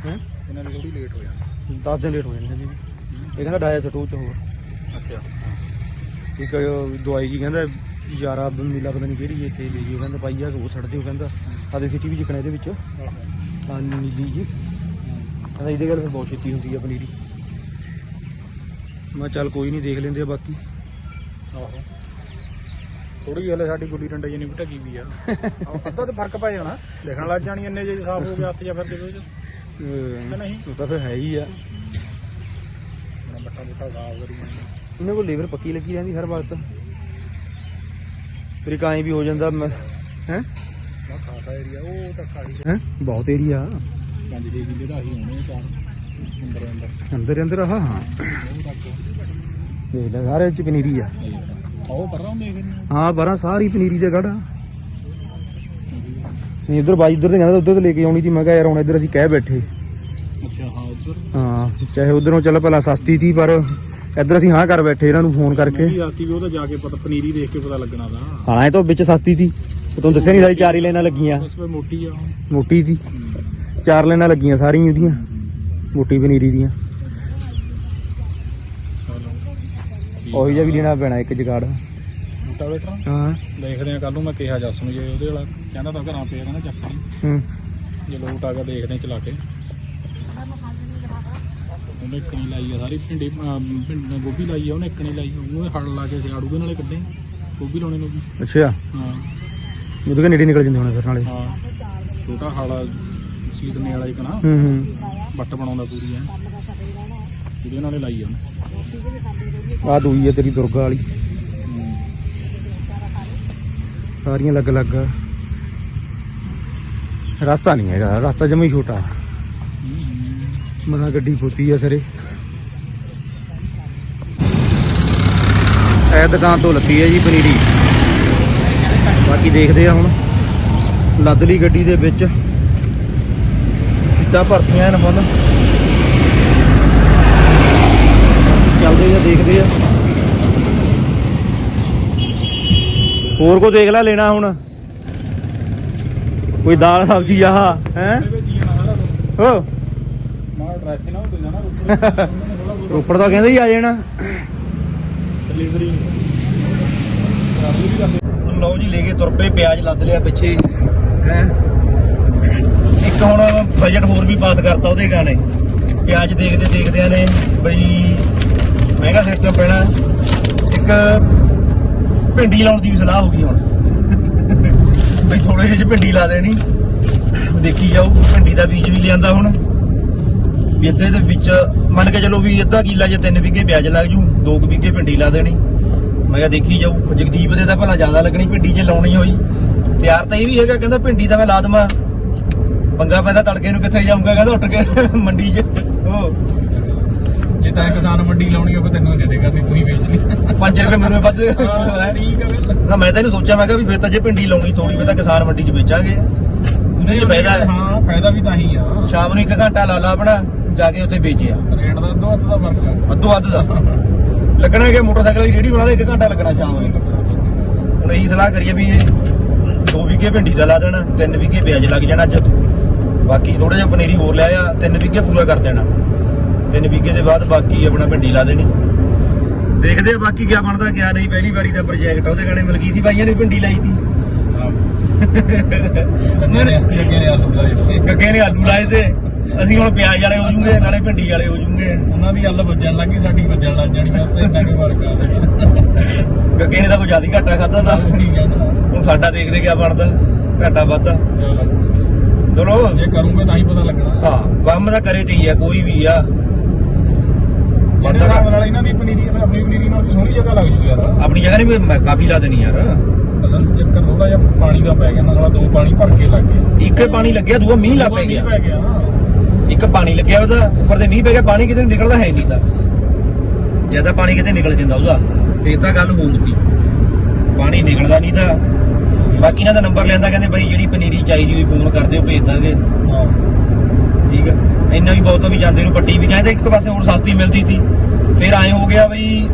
ਹੈ। ਇਹਨਾਂ ਦੀ ਥੋੜੀ ਲੇਟ ਹੋ ਜਾਂਦੀ। 10 ਦਿਨ ਲੇਟ ਹੋ ਜਾਣੇ ਜੀ। ਇਹ ਕਹਿੰਦਾ ਡਾਇਆ ਸਟੋ ਚ ਹੋਰ। ਅੱਛਾ। ਇੱਕ ਉਹ ਦਵਾਈ ਜੀ ਕਹਿੰਦਾ ਯਾਰਾ ਮਿਲਾ ਪਤਾ ਨਹੀਂ ਕਿਹੜੀ ਇੱਥੇ ਲੈ ਜਿਓ ਕਹਿੰਦਾ ਪਾਈ ਆ ਉਹ ਛੱਡ ਦਿਓ ਕਹਿੰਦਾ। ਆਦੇ ਸਿਟੀ ਵੀ ਜਿਕਣਾ ਇਹਦੇ ਵਿੱਚ। ਆ ਨੀਲੀ ਜੀ। ਕਹਿੰਦਾ ਇਹਦੇ ਗੱਲ ਫਿਰ ਬਹੁਤ ਛੇਤੀ ਹੁੰਦੀ ਆ ਪਨੀਰੀ। ਮੈਂ ਚੱਲ ਕੋਈ ਨਹੀਂ ਦੇਖ ਲੈਂਦੇ ਆ ਬਾਕੀ। ਆਹੋ। ਥੋੜੀ ਹਲੇ ਸਾਡੀ ਗੁੱਲੀ ਡੰਡਾ ਜਿੰਨੀ ਵੀ ਢੱਕੀ ਵੀ ਆ। ਅੱਧਾ ਤੇ ਫ਼ਰਕ ਪੈ ਜਾਣਾ। ਦੇਖਣ ਲੱਗ ਜਾਣੀ ਇੰਨੇ ਜੇ ਸਾਫ਼ ਹੋ ਗਿਆ ਹੱਥ ਜਾਂ ਫਿਰਦੇ ਵਿੱਚ। ਕਿ ਨਹੀਂ? ਉਹ ਤਾਂ ਫਿਰ ਹੈ ਹੀ ਆ। ਬੱਟਾ ਬੁੱਟਾ ਸਾਫ਼ ਕਰੀ ਇਹਨਾਂ ਕੋਲ ਲੇਬਰ ਪੱਕੀ ਲੱਗੀ ਰਹਿੰਦੀ ਹਰ ਵਕਤ। ਫਿਰ ਐਂ ਵੀ ਹੋ ਜਾਂਦਾ ਹੈ? ਖਾਸਾ ਏਰੀਆ ਉਹ ਟੱਕਾ ਹੀ ਹੈ? ਬਹੁਤ ਏਰੀਆ 5-6 ਕਿੱਲੇ ਦਾ ਹੀ ਹੋਣੇ ਚਾਰ ਅੰਦਰ ਅੰਦਰ। ਅੰਦਰ ਅੰਦਰ ਹਾਂ। ਉਹ ਤੱਕ ਦੇਖ ਲੈ ਸਾਰੇ ਚ ਪਨੀਰੀ ਆ। ਆਓ ਪਰ ਰਹਾ ਦੇਖ ਹਾਂ ਬਾਰਾਂ ਸਾਰੀ ਪਨੀਰੀ ਦੇ ਗੜ। ਨਹੀਂ ਇਧਰ ਬਾਈ ਇਧਰ ਤੇ ਕਹਿੰਦਾ ਉਧਰ ਤੇ ਲੈ ਕੇ ਆਉਣੀ ਸੀ ਮੈਂ ਕਿਹਾ ਯਾਰ ਹੁਣ ਇਧਰ ਅਸੀਂ ਕਹਿ ਬੈਠੇ। ਅੱਛਾ ਹਾਂ ਉਧਰ। ਹਾਂ ਚਾਹੇ ਉਧਰੋਂ ਚੱਲ ਪਹਿਲਾਂ ਸਸਤੀ ਸੀ ਪਰ ਇੱਧਰ ਅਸੀਂ ਹਾਂ ਕਰ ਬੈਠੇ ਇਹਨਾਂ ਨੂੰ ਫੋਨ ਕਰਕੇ। ਰਾਤੀ ਵੀ ਉਹਦਾ ਜਾ ਕੇ ਪਤਾ ਪਨੀਰੀ ਦੇਖ ਕੇ ਪਤਾ ਲੱਗਣਾ ਦਾ ਹਾਂ ਇਹ ਤਾਂ ਵਿੱਚ ਸਸਤੀ ਸੀ। ਤੁਹਾਨੂੰ ਦੱਸਿਆ ਨਹੀਂ ਸਾਰੀ ਚਾਰ ਹੀ ਲਾਈਨਾਂ ਲੱਗੀਆਂ। ਉਸ ਵੇ ਮੋਟੀ ਆ। ਉਹ। ਮੋਟੀ ਸੀ ਚਾਰ ਲਾਈਨਾਂ ਲੱਗੀਆਂ ਸਾਰੀਆਂ ਉਹਦੀਆਂ। ਮੋਟੀ ਪਨੀਰੀ ਦੀਆਂ। ਉਹੀ ਜਿਹਾ ਵੀ ਲੈਣਾ ਪੈਣਾ ਇੱਕ ਜਗਾੜ। ਮੋਟਾ ਵੇਟਰ ਹਾਂ। ਦੇਖਦੇ ਆ ਕੱਲ ਨੂੰ ਮੈਂ ਕਿਹਾ ਜੱਸ ਨੂੰ ਜੇ ਉਹਦੇ ਵਾਲਾ ਕਹਿੰਦਾ ਤਾਂ ਘਰਾਂ ਪਿਆ ਕਹਿੰਦਾ ਚੱਕ ਲਈ। ਹੂੰ। ਜੇ ਲੋਟ ਆ ਗਿਆ ਦੇਖਦੇ ਆ ਚਲਾ ਕੇ। ਉਹਨੇ ਇੱਕਣੀ ਲਾਈ ਆ ਸਾਰੀ ਭਿੰਡੀ ਅਮ, ਭਿੰਡੀ ਗੋਭੀ ਲਾਈ ਆ ਉਹਨੇ ਇੱਕਣੀ ਲਾਈ ਆ। ਉਹਨੇ ਹੜ ਲਾ ਕੇ ਸਿਆੜੂ ਦੇ ਨਾਲੇ ਕੱਢੇ ਗੋਭੀ ਲਾਉਣੇ ਨੂੰ ਵੀ। ਅੱਛਾ। ਹਾਂ। ਉਹਦੇ ਨੇੜੇ ਨਿਕਲ ਜਾਂਦੇ ਹੋਣੇ ਫਿਰ ਨਾਲੇ। ਹਾਂ। ਛੋਟਾ ਹਾਲਾ ਸੀਦਨੇ ਵਾਲਾ ਹੀ ਕਣਾ ਹੂੰ ਹੂੰ। ਬੱਟ ਬਣਾਉਂਦਾ ਪੂਰੀ ਐ। ਉਹਦੇ ਨਾਲੇ ਲਾਈ ਆ। ਉਹਨੇ ਆ ਦੂਈ ਹੈ ਤੇਰੀ ਦੁਰਗਾ ਵਾਲੀ। ਸਾਰੀਆਂ ਲੱਗ ਲੱਗ ਰਸਤਾ ਨਹੀਂ ਹੈਗਾ ਰਸਤਾ ਜਮਾ ਹੀ ਛੋਟਾ। ਮਨਾ ਗੱਡੀ ਫੁੱਟੀ ਆ ਸਰੇ। ਇਹ ਦੁਕਾਨ ਤੋਂ ਲੱਤੀ ਹੈ ਜੀ ਪਨੀਰੀ। ਬਾਕੀ ਦੇਖਦੇ ਆ ਹੁਣ। ਲੱਦ ਲਈ ਗੱਡੀ ਦੇ ਵਿੱਚ। ਸਿੱਧਾ ਭਰਤੀਆਂ ਹਨ ਫੁੱਲ। ਚੱਲਦੇ ਆ, ਦੇਖਦੇ ਆ। ਹੋਰ ਕੋ ਦੇਖ ਲੈ ਲੈਣਾ ਹੁਣ। ਕੋਈ ਦਾਲ ਸਬਜ਼ੀ ਆਹ ਹੈ? ਹੋ। ਮਾਰ ਡਰੈਸ ਨਾ ਹੋ ਜਾਣਾ ਰੋਪੜ। ਤਾਂ ਕਹਿੰਦੇ ਹੀ ਆ ਜਾਣਾ। ਡਿਲੀਵਰੀ ਲਓ ਜੀ ਲੈ ਕੇ ਤੁਰ ਪਏ ਪਿਆਜ਼ ਲੱਦ ਲਿਆ ਪਿੱਛੇ। ਹੈ? ਇੱਕ ਹੁਣ ਬਜਟ ਹੋਰ ਵੀ ਪਾਸ ਕਰਤਾ ਉਹਦੇ ਗਾਣੇ ਪਿਆਜ਼ ਦੇਖਦੇ ਦੇਖਦਿਆਂ ਨੇ ਬਈ ਮਹਿੰਗਾ ਸਿਸਟਮ ਪੈਣਾ। ਇੱਕ ਭਿੰਡੀ ਲਾਉਣ ਦੀ ਵੀ ਸਲਾਹ ਹੋ ਗਈ ਹੁਣ। ਬਈ ਥੋੜੇ ਜਿਹੇ ਭਿੰਡੀ ਲਾ ਦੇਣੀ। ਦੇਖੀ ਜਾਓ ਭਿੰਡੀ ਦਾ ਬੀਜ ਵੀ ਲਿਆਂਦਾ ਹੁਣ। ਵੀ ਅੱਧੇ ਦੇ ਵਿੱਚ ਮੰਨ ਕੇ ਚਲੋ ਵੀ ਅੱਧਾ ਕਿੱਲਾ ਜਾਂ 3 ਵਿਗੇ ਪਿਆਜ਼ ਲੱਗ ਜੂ 2 ਵਿਗੇ ਭਿੰਡੀ ਲਾ ਦੇਣੀ। ਮੈਂ ਕਿਹਾ ਦੇਖੀ ਜਾਊ ਜਗਦੀਪ ਦੇ ਤਾਂ ਭਲਾ ਜ਼ਿਆਦਾ ਲੱਗਣੀ ਭਿੰਡੀ ਜੇ ਲਾਉਣੀ ਹੋਈ। ਤਿਆਰ ਤਾਂ ਇਹ ਵੀ ਹੈਗਾ ਕਹਿੰਦਾ ਭਿੰਡੀ ਤਾਂ ਮੈਂ ਲਾ ਦਵਾਂ। ਪੰਗਾ ਪੈਦਾ ਤੜਕੇ ਨੂੰ ਕਿੱਥੇ ਜਾਊਂਗਾ ਕਹਿੰਦਾ ਉੱਠ ਕੇ ਮੰਡੀ 'ਚ। ਉਹ ਜੇ ਤਾਂ ਕਿਸਾਨ ਮੰਡੀ ਲਾਉਣੀ ਹੋਵੇ ਤੈਨੂੰ ਦੇ ਦੇ ਕਰਨੀ ਤੂੰ ਹੀ ਵੇਚਣੀ 5 ਰੁਪਏ ਮੈਨੂੰ ਵੱਧ। ਠੀਕ ਨਾ ਮੈਂ ਤਾਂ ਇਹਨੂੰ ਸੋਚਿਆ ਮੈਂ ਕਿਹਾ ਵੀ ਫਿਰ ਤਾਂ ਜੇ ਭਿੰਡੀ ਲਾਉਣੀ ਥੋੜੀ ਤਾਂ ਕਿਸਾਨ ਮੰਡੀ 'ਚ ਵੇਚਾਂਗੇ। ਉਹਦੇ 'ਚ ਫਾਇਦਾ ਹੈ ਹਾਂ ਫਾਇਦਾ ਵੀ ਤਾਂ ਹੀ ਆ। ਸ਼ਾਮ ਨੂੰ ਇੱਕ ਘੰਟਾ ਲਾ ਲਾ ਆਪਣਾ। ਜਾ ਕੇ ਉੱਥੇ ਵੇਚਿਆ ਰੇਟ ਦਾ ਦੋ ਅੱਧ ਦਾ ਫ਼ਰਕ ਆ। ਅੱਧੋ ਅੱਧ ਦਾ। ਲੱਗਣਾ ਕਿ ਮੋਟਰਸਾਈਕਲ ਦੀ ਰੇੜੀ ਬਣਾ ਦੇ ਇੱਕ ਘੰਟਾ ਲੱਗਣਾ ਸ਼ਾਮ ਨੂੰ। ਹੁਣ ਇਹੀ ਸਲਾਹ ਕਰੀਏ ਵੀ ਦੋ ਵਿਗੇ ਭਿੰਡੀ ਦਾ ਲਾ ਦੇਣਾ ਤਿੰਨ ਵਿਗੇ ਪਿਆਜ਼ ਲੱਗ ਜਾਣਾ ਅੱਜ। ਬਾਕੀ ਥੋੜਾ ਜਿਹਾ ਪਨੀਰੀ ਹੋਰ ਲਿਆ ਆ ਤਿੰਨ ਵਿਗੇ ਪੂਰਾ ਕਰ ਦੇਣਾ। ਤਿੰਨ ਵਿਗੇ ਦੇ ਬਾਅਦ ਬਾਕੀ ਆਪਣਾ ਭਿੰਡੀ ਲਾ ਦੇਣੀ। ਦੇਖਦੇ ਆ ਬਾਕੀ ਕੀ ਬਣਦਾ ਕਿਆ ਨਹੀਂ। ਪਹਿਲੀ ਵਾਰੀ ਦਾ ਪ੍ਰੋਜੈਕਟ ਉਹਦੇ ਗਾਣੇ ਮਿਲ ਗਈ ਸੀ ਬਾਈਆਂ ਨੇ ਭਿੰਡੀ ਲਾਈ ਸੀ। ਗੱਗੇ ਨੇ ਆਲੂ ਲਾਏ ਤੇ। ਅਸੀਂ ਹੁਣ ਪਿਆਜ਼ ਵਾਲੇ ਹੋ ਜੂਗੇ ਨਾਲੇ ਭਿੰਡੀ ਵਾਲੇ ਹੋ ਜੂਗੇ। ਉਹਨਾਂ ਦੀ ਅੱਲ ਵੱਜਣ ਲੱਗੀ ਸਾਡੀ ਵੱਜਣ ਲੱਗ ਜਾਣੀ ਬਸ ਇੰਨਾ ਕੁ ਫ਼ਰਕ ਆ ਗੱਗੇ ਨੇ ਤਾਂ ਕੋਈ ਜ਼ਿਆਦਾ ਘਾਟਾ ਖਾਦਾ ਦਾ ਠੀਕ ਨਾ। ਹੁਣ ਸਾਡਾ ਦੇਖਦੇ ਕਿਆ ਬਣਦਾ ਘਾਟਾ ਵਾਧਾ ਚਲ। ਜੇ ਕਰੂੰਗੇ ਤਾਂ ਹੀ ਪਤਾ ਲੱਗਣਾ। ਹਾਂ ਕੰਮ ਤਾਂ ਕਰੇ ਤੇ ਹੀ ਆ ਕੋਈ ਵੀ ਆ। ਜਿਹੜੇ ਹਿਸਾਬ ਨਾਲ ਇਹਨਾਂ ਦੀ ਪਨੀਰੀ ਆਪਣੀ ਪਨੀਰੀ ਨਾਲ ਵੀ ਸੋਹਣੀ ਜਗ੍ਹਾ ਲੱਗ ਜੂ ਯਾਰ। ਆਪਣੀ ਜਗ੍ਹਾ ਨਹੀਂ ਮੈਂ ਕਾਫੀ ਲਾ ਦੇਣੀ ਯਾਰ। ਅਸਲ ਚੱਕਰ ਥੋੜਾ ਜਿਹਾ ਪਾਣੀ ਦਾ ਪੈ ਗਿਆ ਨਾ ਸਾਲਾ ਦੋ ਪਾਣੀ ਭਰ ਕੇ ਲੱਗ ਗਿਆ। ਇੱਕ ਪਾਣੀ ਲੱਗਿਆ ਦੂਆ ਮੀਂਹ ਲੱਗ ਮੀਂਹ ਗਿਆ। ਪੈ ਗਿਆ ਇੱਕ ਪਾਣੀ ਲੱਗਿਆ ਉਹਦਾ ਉੱਪਰ ਤੇ ਮੀਂਹ ਪੈ ਗਿਆ ਪਾਣੀ ਕਿਤੇ ਨਿਕਲਦਾ ਹੈ ਨਹੀਂ ਤਾਂ। ਜ਼ਿਆਦਾ ਪਾਣੀ ਕਿਤੇ ਨਿਕਲ ਜਾਂਦਾ ਉਹਦਾ ਫੇਰ ਤਾਂ ਗੱਲ ਹੋਊਗੀ। ਪਾਣੀ ਨਿਕਲਦਾ ਨਹੀਂ ਤਾਂ ਬਾਕੀ ਇਹਨਾਂ ਦਾ ਨੰਬਰ ਲੈਂਦਾ ਕਹਿੰਦੇ ਬਾਈ ਜਿਹੜੀ ਪਨੀਰੀ ਚਾਹੀਦੀ ਹੋਈ ਫੋਨ ਕਰ ਦਿਓ ਭੇਜ ਦਾਂਗੇ। ਹਾਂ। ਠੀਕ ਆ। ਇੰਨਾ ਵੀ ਬਹੁਤ ਵੀ ਜਾਂਦੇ ਨੂੰ ਪੱਟੀ ਵੀ ਕਹਿੰਦੇ ਇੱਕ ਪਾਸੇ ਹੋਰ ਸਸਤੀ ਮਿਲਦੀ ਸੀ। ਫਿਰ ਐਂ ਹੋ ਗਿਆ ਬਈ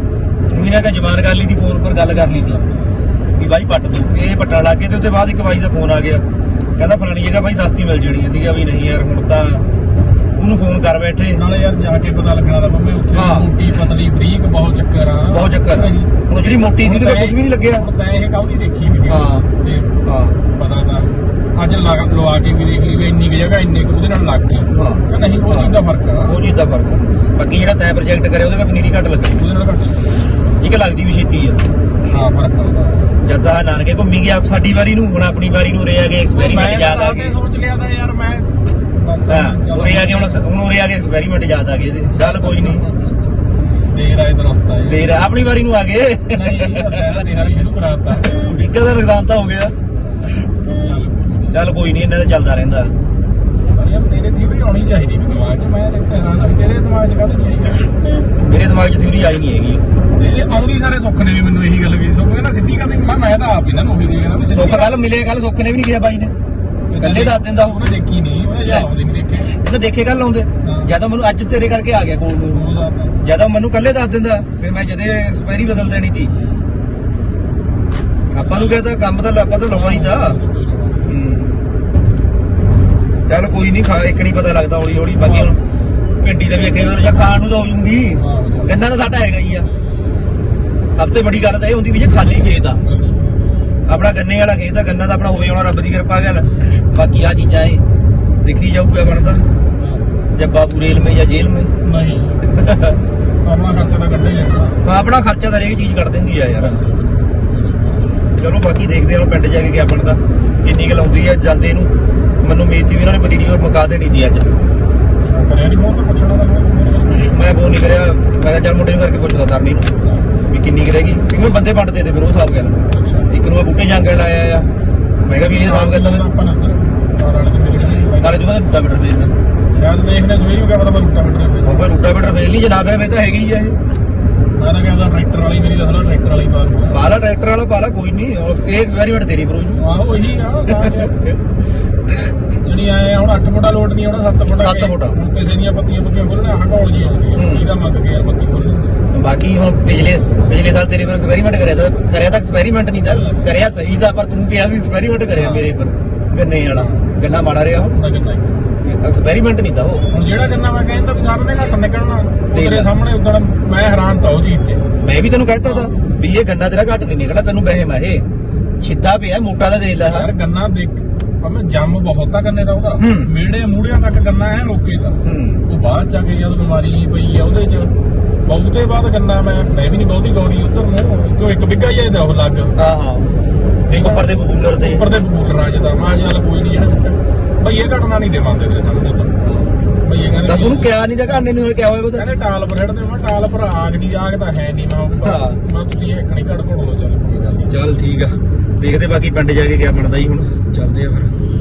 ਉਹੀ ਨਾ ਕਿ ਜਵਾਨ ਕਰ ਲਈ ਦੀ ਫੋਨ ਪਰ ਗੱਲ ਕਰ ਲਈ ਸੀ। ਵੀ ਬਾਈ ਪੱਟ ਦੋ ਇਹ ਪੱਟਣ ਲੱਗ ਗਏ ਤੇ ਉਹਦੇ ਬਾਅਦ ਇੱਕ ਬਾਈ ਦਾ ਫੋਨ ਆ ਗਿਆ। ਕਹਿੰਦਾ ਫਲਾਣੀ ਜਗ੍ਹਾ ਬਾਈ ਸਸਤੀ ਮਿਲ ਜਣੀ ਹੈ ਸੀਗਾ ਵੀ ਨਹੀਂ ਯਾਰ ਹੁਣ ਤਾਂ ਉਹਨੂੰ ਫੋਨ ਕਰ ਬੈਠੇ। ਨਾਲੇ ਯਾਰ ਜਾ ਕੇ ਪਤਾ ਲੱਗਣਾ ਤਾਂ ਮੰਮੀ ਉੱਥੇ ਹਾਂ। ਮੋਟੀ ਪਤਲੀ ਬਰੀਕ ਬਹੁਤ ਚੱਕਰ ਆ। ਬਹੁਤ ਚੱਕਰ ਆ। ਹੁਣ ਜਿਹੜੀ ਮੋਟੀ ਸੀ ਉਹਦੇ ਕੁਝ ਵੀ ਨਹੀਂ ਲੱਗਿਆ। ਹੁਣ ਤਾਂ ਇਹ ਕੱਲ ਦੀ ਦੇਖੀ ਵੀਡੀਓ ਹਾਂ। ਤੇ ਹਾਂ। ਪਤਾ ਤਾਂ ਅੱਜ ਲਗਾ ਲਵਾ ਕੇ ਵੀ ਦੇਖ ਲਈ ਵੀ ਇੰਨੀ ਕੁ ਜਗ੍ਹਾ ਇੰਨੇ ਕੁ ਉਹਦੇ ਨਾਲ ਲੱਗ ਗਈ। ਹਾਂ। ਨਹੀਂ ਉਹ ਚੀਜ਼ ਦਾ ਫ਼ਰਕ ਆ। ਉਹ ਚੀਜ਼ ਦਾ ਫ਼ਰਕ ਆ। ਬਾਕੀ ਜਿਹੜਾ ਤੈਂ ਪ੍ਰੋਜੈਕਟ ਕਰਿਆ ਉਹਦੇ ਕੋਲ ਪਨੀਰੀ ਘੱਟ ਲੱਗੀ। ਉਹਦੇ ਨਾਲ ਘੱਟ ਇੱਕ ਲੱਗਦੀ ਵੀ ਛੇਤੀ ਆ। ਹਾਂ ਫ਼ਰਕ ਆ ਉਹਦਾ। ਜਦ ਦਾ ਨਾਨਕੇ ਘੁੰਮੀ ਗਿਆ ਸਾਡੀ ਵਾਰੀ ਨੂੰ ਹੁਣ ਆਪਣੀ ਵਾਰੀ ਨੂੰ ਉਰੇ ਆ ਕੇ ਐਕਸਪੈਰੀਮੈਂਟ ਯਾਦ ਆ ਗਏ ਸੋਚ ਲਿਆ ਤਾਂ ਯਾਰ ਮੈਂ ਹਾਂ ਉਰੇ ਆ ਕੇ ਹੁਣ ਹੁਣ ਉਰੇ ਆ ਕੇ ਐਕਸਪੈਰੀਮੈਂਟ ਯਾਦ ਆ ਗਏ ਇਹਦੇ। ਚੱਲ ਕੋਈ ਨਹੀਂ ਦੇਰ ਆਏ ਦਰਸਤਾ ਹੈ। ਦੇਰ ਆ, ਆਪਣੀ ਵਾਰੀ ਨੂੰ ਆ ਗਏ। ਨਹੀਂ ਇਹ ਤਾਂ ਪਹਿਲਾਂ ਦੇਣਾ ਵੀ ਸ਼ੁਰੂ ਕਰਾਤਾ। ਇੱਕ ਦਾ ਨੁਕਸਾਨ ਤਾਂ ਹੋ ਗਿਆ। ਚੱਲ ਚੱਲ ਕੋਈ ਨਹੀਂ ਇਹਨਾਂ ਦਾ ਚੱਲਦਾ ਰਹਿੰਦਾ। ਪਰ ਯਾਰ ਤੇਰੇ ਥਿਊਰੀ ਆਉਣੀ ਚਾਹੀਦੀ ਵੀ ਦਿਮਾਗ 'ਚ ਮੈਂ ਤੇ ਹੈਰਾਨ ਆ ਵੀ ਤੇਰੇ ਦਿਮਾਗ 'ਚ ਕਾਹਦੇ ਨਹੀਂ ਆਈ? ਮੇਰੇ ਦਿਮਾਗ 'ਚ ਥਿਊਰੀ ਆਈ ਨਹੀਂ ਹੈਗੀ। ਤੇ ਇਹ ਆਉਂਦੀ ਸਾਰੇ ਸੁੱਖ ਨੇ ਵੀ ਮੈਨੂੰ ਇਹੀ ਗੱਲ ਵੀ। ਸੁੱਖ ਕਹਿੰਦਾ ਸਿੱਧੀ ਕਹਿੰਦੇ ਮੈਂ ਮੈਂ ਤਾਂ ਆਪ ਇਹਨਾਂ ਨੂੰ ਉਹੀ ਦੇਖਦਾ ਵੀ ਸੁੱਖ ਕੱਲ ਮਿਲੇ ਕੱਲ ਸੁੱਖ ਨੇ ਵੀ ਨਹੀਂ ਕਿਹਾ ਬਾਈ ਨੇ। ਇਕੱਲੇ ਦੱਸ ਦਿੰਦਾ। ਉਹ ਉਹਨੇ ਦੇਖੀ ਨਹੀਂ ਉਹਨੇ ਜਾਂ ਆਉਂਦੀ ਨਹੀਂ ਦੇਖੇ। ਇਹਨੇ ਦੇਖੇ ਕੱਲ ਆਉਂਦੇ ਜਾਂ ਤਾਂ ਮੈਨੂੰ ਅੱਜ ਤੇਰੇ ਕਰਕੇ ਆ ਗਿਆ ਕੋਲ ਨੂੰ। ਉਹ ਜਾਂ ਤਾਂ ਮੈਨੂੰ ਕੱਲੇ ਦੱਸ ਦਿੰਦਾ ਵੀ ਮੈਂ ਜਦੇ ਐਕਸਪਾਇਰੀ ਬਦਲ ਦੇਣੀ ਸੀ। ਆਪਾਂ ਨੂੰ ਕਹਤਾ ਕੰਮ ਤਾਂ ਆਪਾਂ ਤਾਂ ਲਾਉਣਾ ਹੀ ਤਾਂ। ਚੱਲ ਕੋਈ ਨਹੀਂ ਖਾ ਇੱਕ ਨਹੀਂ ਪਤਾ ਲੱਗਦਾ ਹੌਲੀ ਹੌਲੀ ਬਾਕੀ ਹੁਣ ਭਿੰਡੀ ਦਾ ਵੀ ਇੱਕ ਵਾਰ ਜਾਂ ਖਾਣ ਨੂੰ ਤਾਂ ਹੋ ਜੂਗੀ ਗੰਨਾ ਤਾਂ ਸਾਡਾ ਹੈਗਾ ਹੀ ਆ। ਸਭ ਤੋਂ ਵੱਡੀ ਗੱਲ ਤਾਂ ਇਹ ਹੁੰਦੀ ਵੀ ਜੇ ਖਾਲੀ ਖੇਤ ਆ। ਆਪਣਾ ਗੰਨੇ ਵਾਲਾ ਖੇਤ ਆ ਗੰਨਾ ਤਾਂ ਆਪਣਾ ਹੋ ਜਾਣਾ ਰੱਬ ਦੀ ਕਿਰਪਾ ਗੱਲ। ਬਾਕੀ ਆ ਚੀਜ਼ਾਂ ਇਹ ਦੇਖੀ ਜਾਊਗਾ ਬਣਦਾ। ਜੱਬਾ ਰੇਲ ਮੇ ਜਾਂ ਜੇਲ੍ਹ ਮੇ। ਨਹੀਂ। ਆਪਣਾ ਖਰਚਾ ਤਾਂ ਕੱਢੇ ਲੈਣਾ ਆਪਣਾ ਖਰਚਾ ਤਾਂ ਹਰੇਕ ਚੀਜ਼ ਕੱਢ ਦਿੰਦੀ ਆ ਯਾਰ। ਚਲੋ ਬਾਕੀ ਦੇਖਦੇ ਹੁਣ ਪਿੰਡ ਜਾ ਕੇ ਕੀ ਬਣਦਾ। ਕਿੰਨੀ ਕੁ ਲਾਉਂਦੀ ਆ ਜਾਂਦੇ ਨੂੰ। ਮੈਨੂੰ ਉਮੀਦ ਸੀ ਵੀ ਇਹਨਾਂ ਨੇ ਹੋਰ ਮੁਕਾ ਦੇਣੀ ਸੀ ਅੱਜ। ਕਰਿਆ ਨਹੀਂ ਬਹੁਤ ਪੁੱਛਣਾ ਤਾਂ ਮੈਂ ਫੋਨ ਨਹੀਂ ਕਰਿਆ। ਮੈਂ ਕਿਹਾ ਚੱਲ ਮੁੰਡੇ ਨੂੰ ਕਰਕੇ ਪੁੱਛਦਾ ਤਰਨੀ ਨੂੰ। ਵੀ ਕਿੰਨੀ ਕੁ ਰਹਿ ਗਈ। ਕਿਉਂਕਿ ਬੰਦੇ ਵੰਡਦੇ ਤੇ ਫਿਰ ਉਹ ਹਿਸਾਬ ਗੱਲ ਅੱਛਾ ਇੱਕ ਨੂੰ ਮੈਂ ਬੂਟੇ ਜਾਂਗਣ ਲਾਇਆ ਆ। ਮੈਂ ਕਿਹਾ ਵੀ ਇਹ ਹਿਸਾਬ ਕਰਦਾ ਮੈਂ ਆਪਾਂ ਨਾ ਨਾਲੇ ਜੁਗਾ ਰੂਟਾ ਬੀਟਰ ਵੇਚਦਾ ਸ਼ਾਇਦ ਦੇਖਦੇ ਸਵੇਰੀ ਹੋ ਗਿਆ ਪਤਾ ਮੈਂ ਰੁੱਟਾ ਮਿੱਟਰ ਉਹ ਕੋਈ ਰੂਟਾ ਬੀਟਰ ਵੇਚ ਲਈ ਜਨਾਬ ਇਹ ਤਾਂ ਹੈਗੀ ਆ ਇਹ। ਮੈਂ ਤਾਂ ਕਹਿੰਦਾ ਟਰੈਕਟਰ ਵਾਲੀ ਮੇਰੀ ਦੱਸਣਾ ਟਰੈਕਟਰ ਵਾਲੀ ਬਾਰ ਪਾਲਾ ਟਰੈਕਟਰ ਵਾਲਾ ਪਾਲਾ ਕੋਈ ਨਹੀਂ। ਇਹ ਐਕਸਪੈਰੀਮੈਂਟ ਤੇਰੀ ਬਰੋ ਆਹੋ ਉਹੀ ਆ ਜਣੀ ਆਏ ਹੁਣ 8 ਫੁੱਟਾ ਲੋਡ ਨਹੀਂ ਆਉਣਾ 7 ਫੁੱਟਾ ਸੱਤ ਫੁੱਟਾ। ਹੁਣ ਕਿਸੇ ਦੀਆਂ ਪੱਤੀਆਂ ਪੱਤੀਆਂ ਖੋਲਣਾ ਆਹ ਘੋਲ ਜੀ ਆਉਂਦੀ ਆ। ਇਹਦਾ ਮੰਗ ਕੇ ਯਾਰ ਪੱਤੀ ਖੋਲਣੀ ਬਾਕੀ ਹੁਣ ਪਿਛਲੇ ਪਿਛਲੇ ਸਾਲ ਤੇਰੇ ਪਰ ਐਕਸਪੈਰੀਮੈਂਟ ਕਰਿਆ ਤਾਂ ਕਰਿਆ ਤਾਂ ਐਕਸਪੈਰੀਮੈਂਟ ਨਹੀਂ ਤਾਂ ਕਰਿਆ ਸਹੀ ਦਾ ਪਰ ਤੂੰ ਕਿਹਾ ਵੀ ਐਕਸਪੈਰੀਮੈਂਟ ਕਰਿਆ ਮੇਰੇ ਪਰ ਗੰਨੇ ਵਾਲਾ। ਗੰਨਾ ਮਾੜਾ ਰਿਹਾ ਉਹ। ਐਕਸਪੈਰੀਮੈਂਟ ਨਹੀਂ ਤਾਂ ਉਹ। ਹੁਣ ਜਿਹੜਾ ਗੰਨਾ ਮੈਂ ਕਹਿੰਦਾ ਵੀ ਸਾਰੇ ਦੇ ਘੱਟ ਨਿਕਲਣਾ ਦੇਖ ਤੇਰੇ। ਸਾਹਮਣੇ ਉਦੋਂ ਮੈਂ ਹੈਰਾਨ ਤਾਂ ਉਹ ਚੀਜ਼ ਤੇ। ਮੈਂ ਵੀ ਤੈਨੂੰ ਕਹਿਤਾ ਤਾਂ ਵੀ ਇਹ ਗੰਨਾ ਤੇਰਾ ਘੱਟ ਨਹੀਂ ਨਿਕਲਣਾ ਤੈਨੂੰ ਵਹਿਮ ਹੈ ਇਹ। ਛਿੱਦਾ ਪਿਆ ਮੋਟਾ ਦਾ ਦੇ ਲੈ ਯਾਰ ਗੰਨਾ ਦੇਖ ਭਾਵੇਂ ਜੰਮ ਬਹੁਤ ਆ ਗੰਨੇ ਦਾ ਉਹਦਾ। ਹੂੰ। ਮੇੜੇ ਮੂੜਿਆਂ ਤੱਕ ਗੰਨਾ ਹੈ ਨੋਕੇ ਦਾ ਹੂੰ। ਉਹ ਬਾਅਦ ਚ ਆ ਕੇ ਜਦ ਬਿਮਾਰੀ ਪਈ ਆ ਉਹਦੇ ਚ ਬਹੁਤੇ ਬਾਅਦ ਗੰਨਾ ਮੈਂ ਮੈਂ ਵੀ ਨਹੀਂ ਬਹੁਤੀ ਗੌਰੀ ਉਧਰ ਨੂੰ ਕਿਉਂ ਇੱਕ ਬਿੱਗਾ ਹੀ ਇਹਦਾ ਉਹ ਲੱਗ ਹਾਂ ਹਾਂ। ਇੱਕ ਉੱਪਰ ਦੇ ਬੂਲਰ ਤੇ ਉੱਪਰ ਦੇ ਬੂਲਰਾਂ ਚ ਦਾ ਮੈਂ ਚੱਲ ਕੋਈ ਨਹੀਂ ਜਿਹੜਾ ਭਈ ਇਹ ਘਟਨਾ ਨਹੀਂ ਦੇਵਾਂਦੇ ਤੇਰੇ ਸਾਹਮਣੇ ਤਾਂ ਭਈ ਇਹ ਕਹਿੰਦੇ ਦੱਸ ਉਹਨੂੰ ਕਿਹਾ ਨਹੀਂ ਤਾਂ ਘਾਣੇ ਨੂੰ ਕਿਹਾ ਹੋਇਆ ਪਤਾ ਕਹਿੰਦੇ ਟਾਲ ਪਰ ਛੱਡਦੇ ਮੈਂ ਟਾਲ ਪਰ ਆਗ ਨਹੀਂ ਆਗ ਤਾਂ ਹੈ ਨਹੀਂ ਮੈਂ ਉੱਪਰ ਹਾਂ। ਮੈਂ ਤੁਸੀਂ ਇੱਕ ਨਹੀਂ ਘੜ ਚੱਲ ਕੋਈ ਗੱਲ ਨਹੀਂ ਚੱਲ ਠੀਕ ਆ। ਦੇਖਦੇ ਬਾਕੀ ਪਿੰਡ ਜਾ ਕੇ ਕੀ ਬਣਦਾ ਜੀ ਹੁਣ। ਚੱਲਦੇ ਆ ਫਿਰ।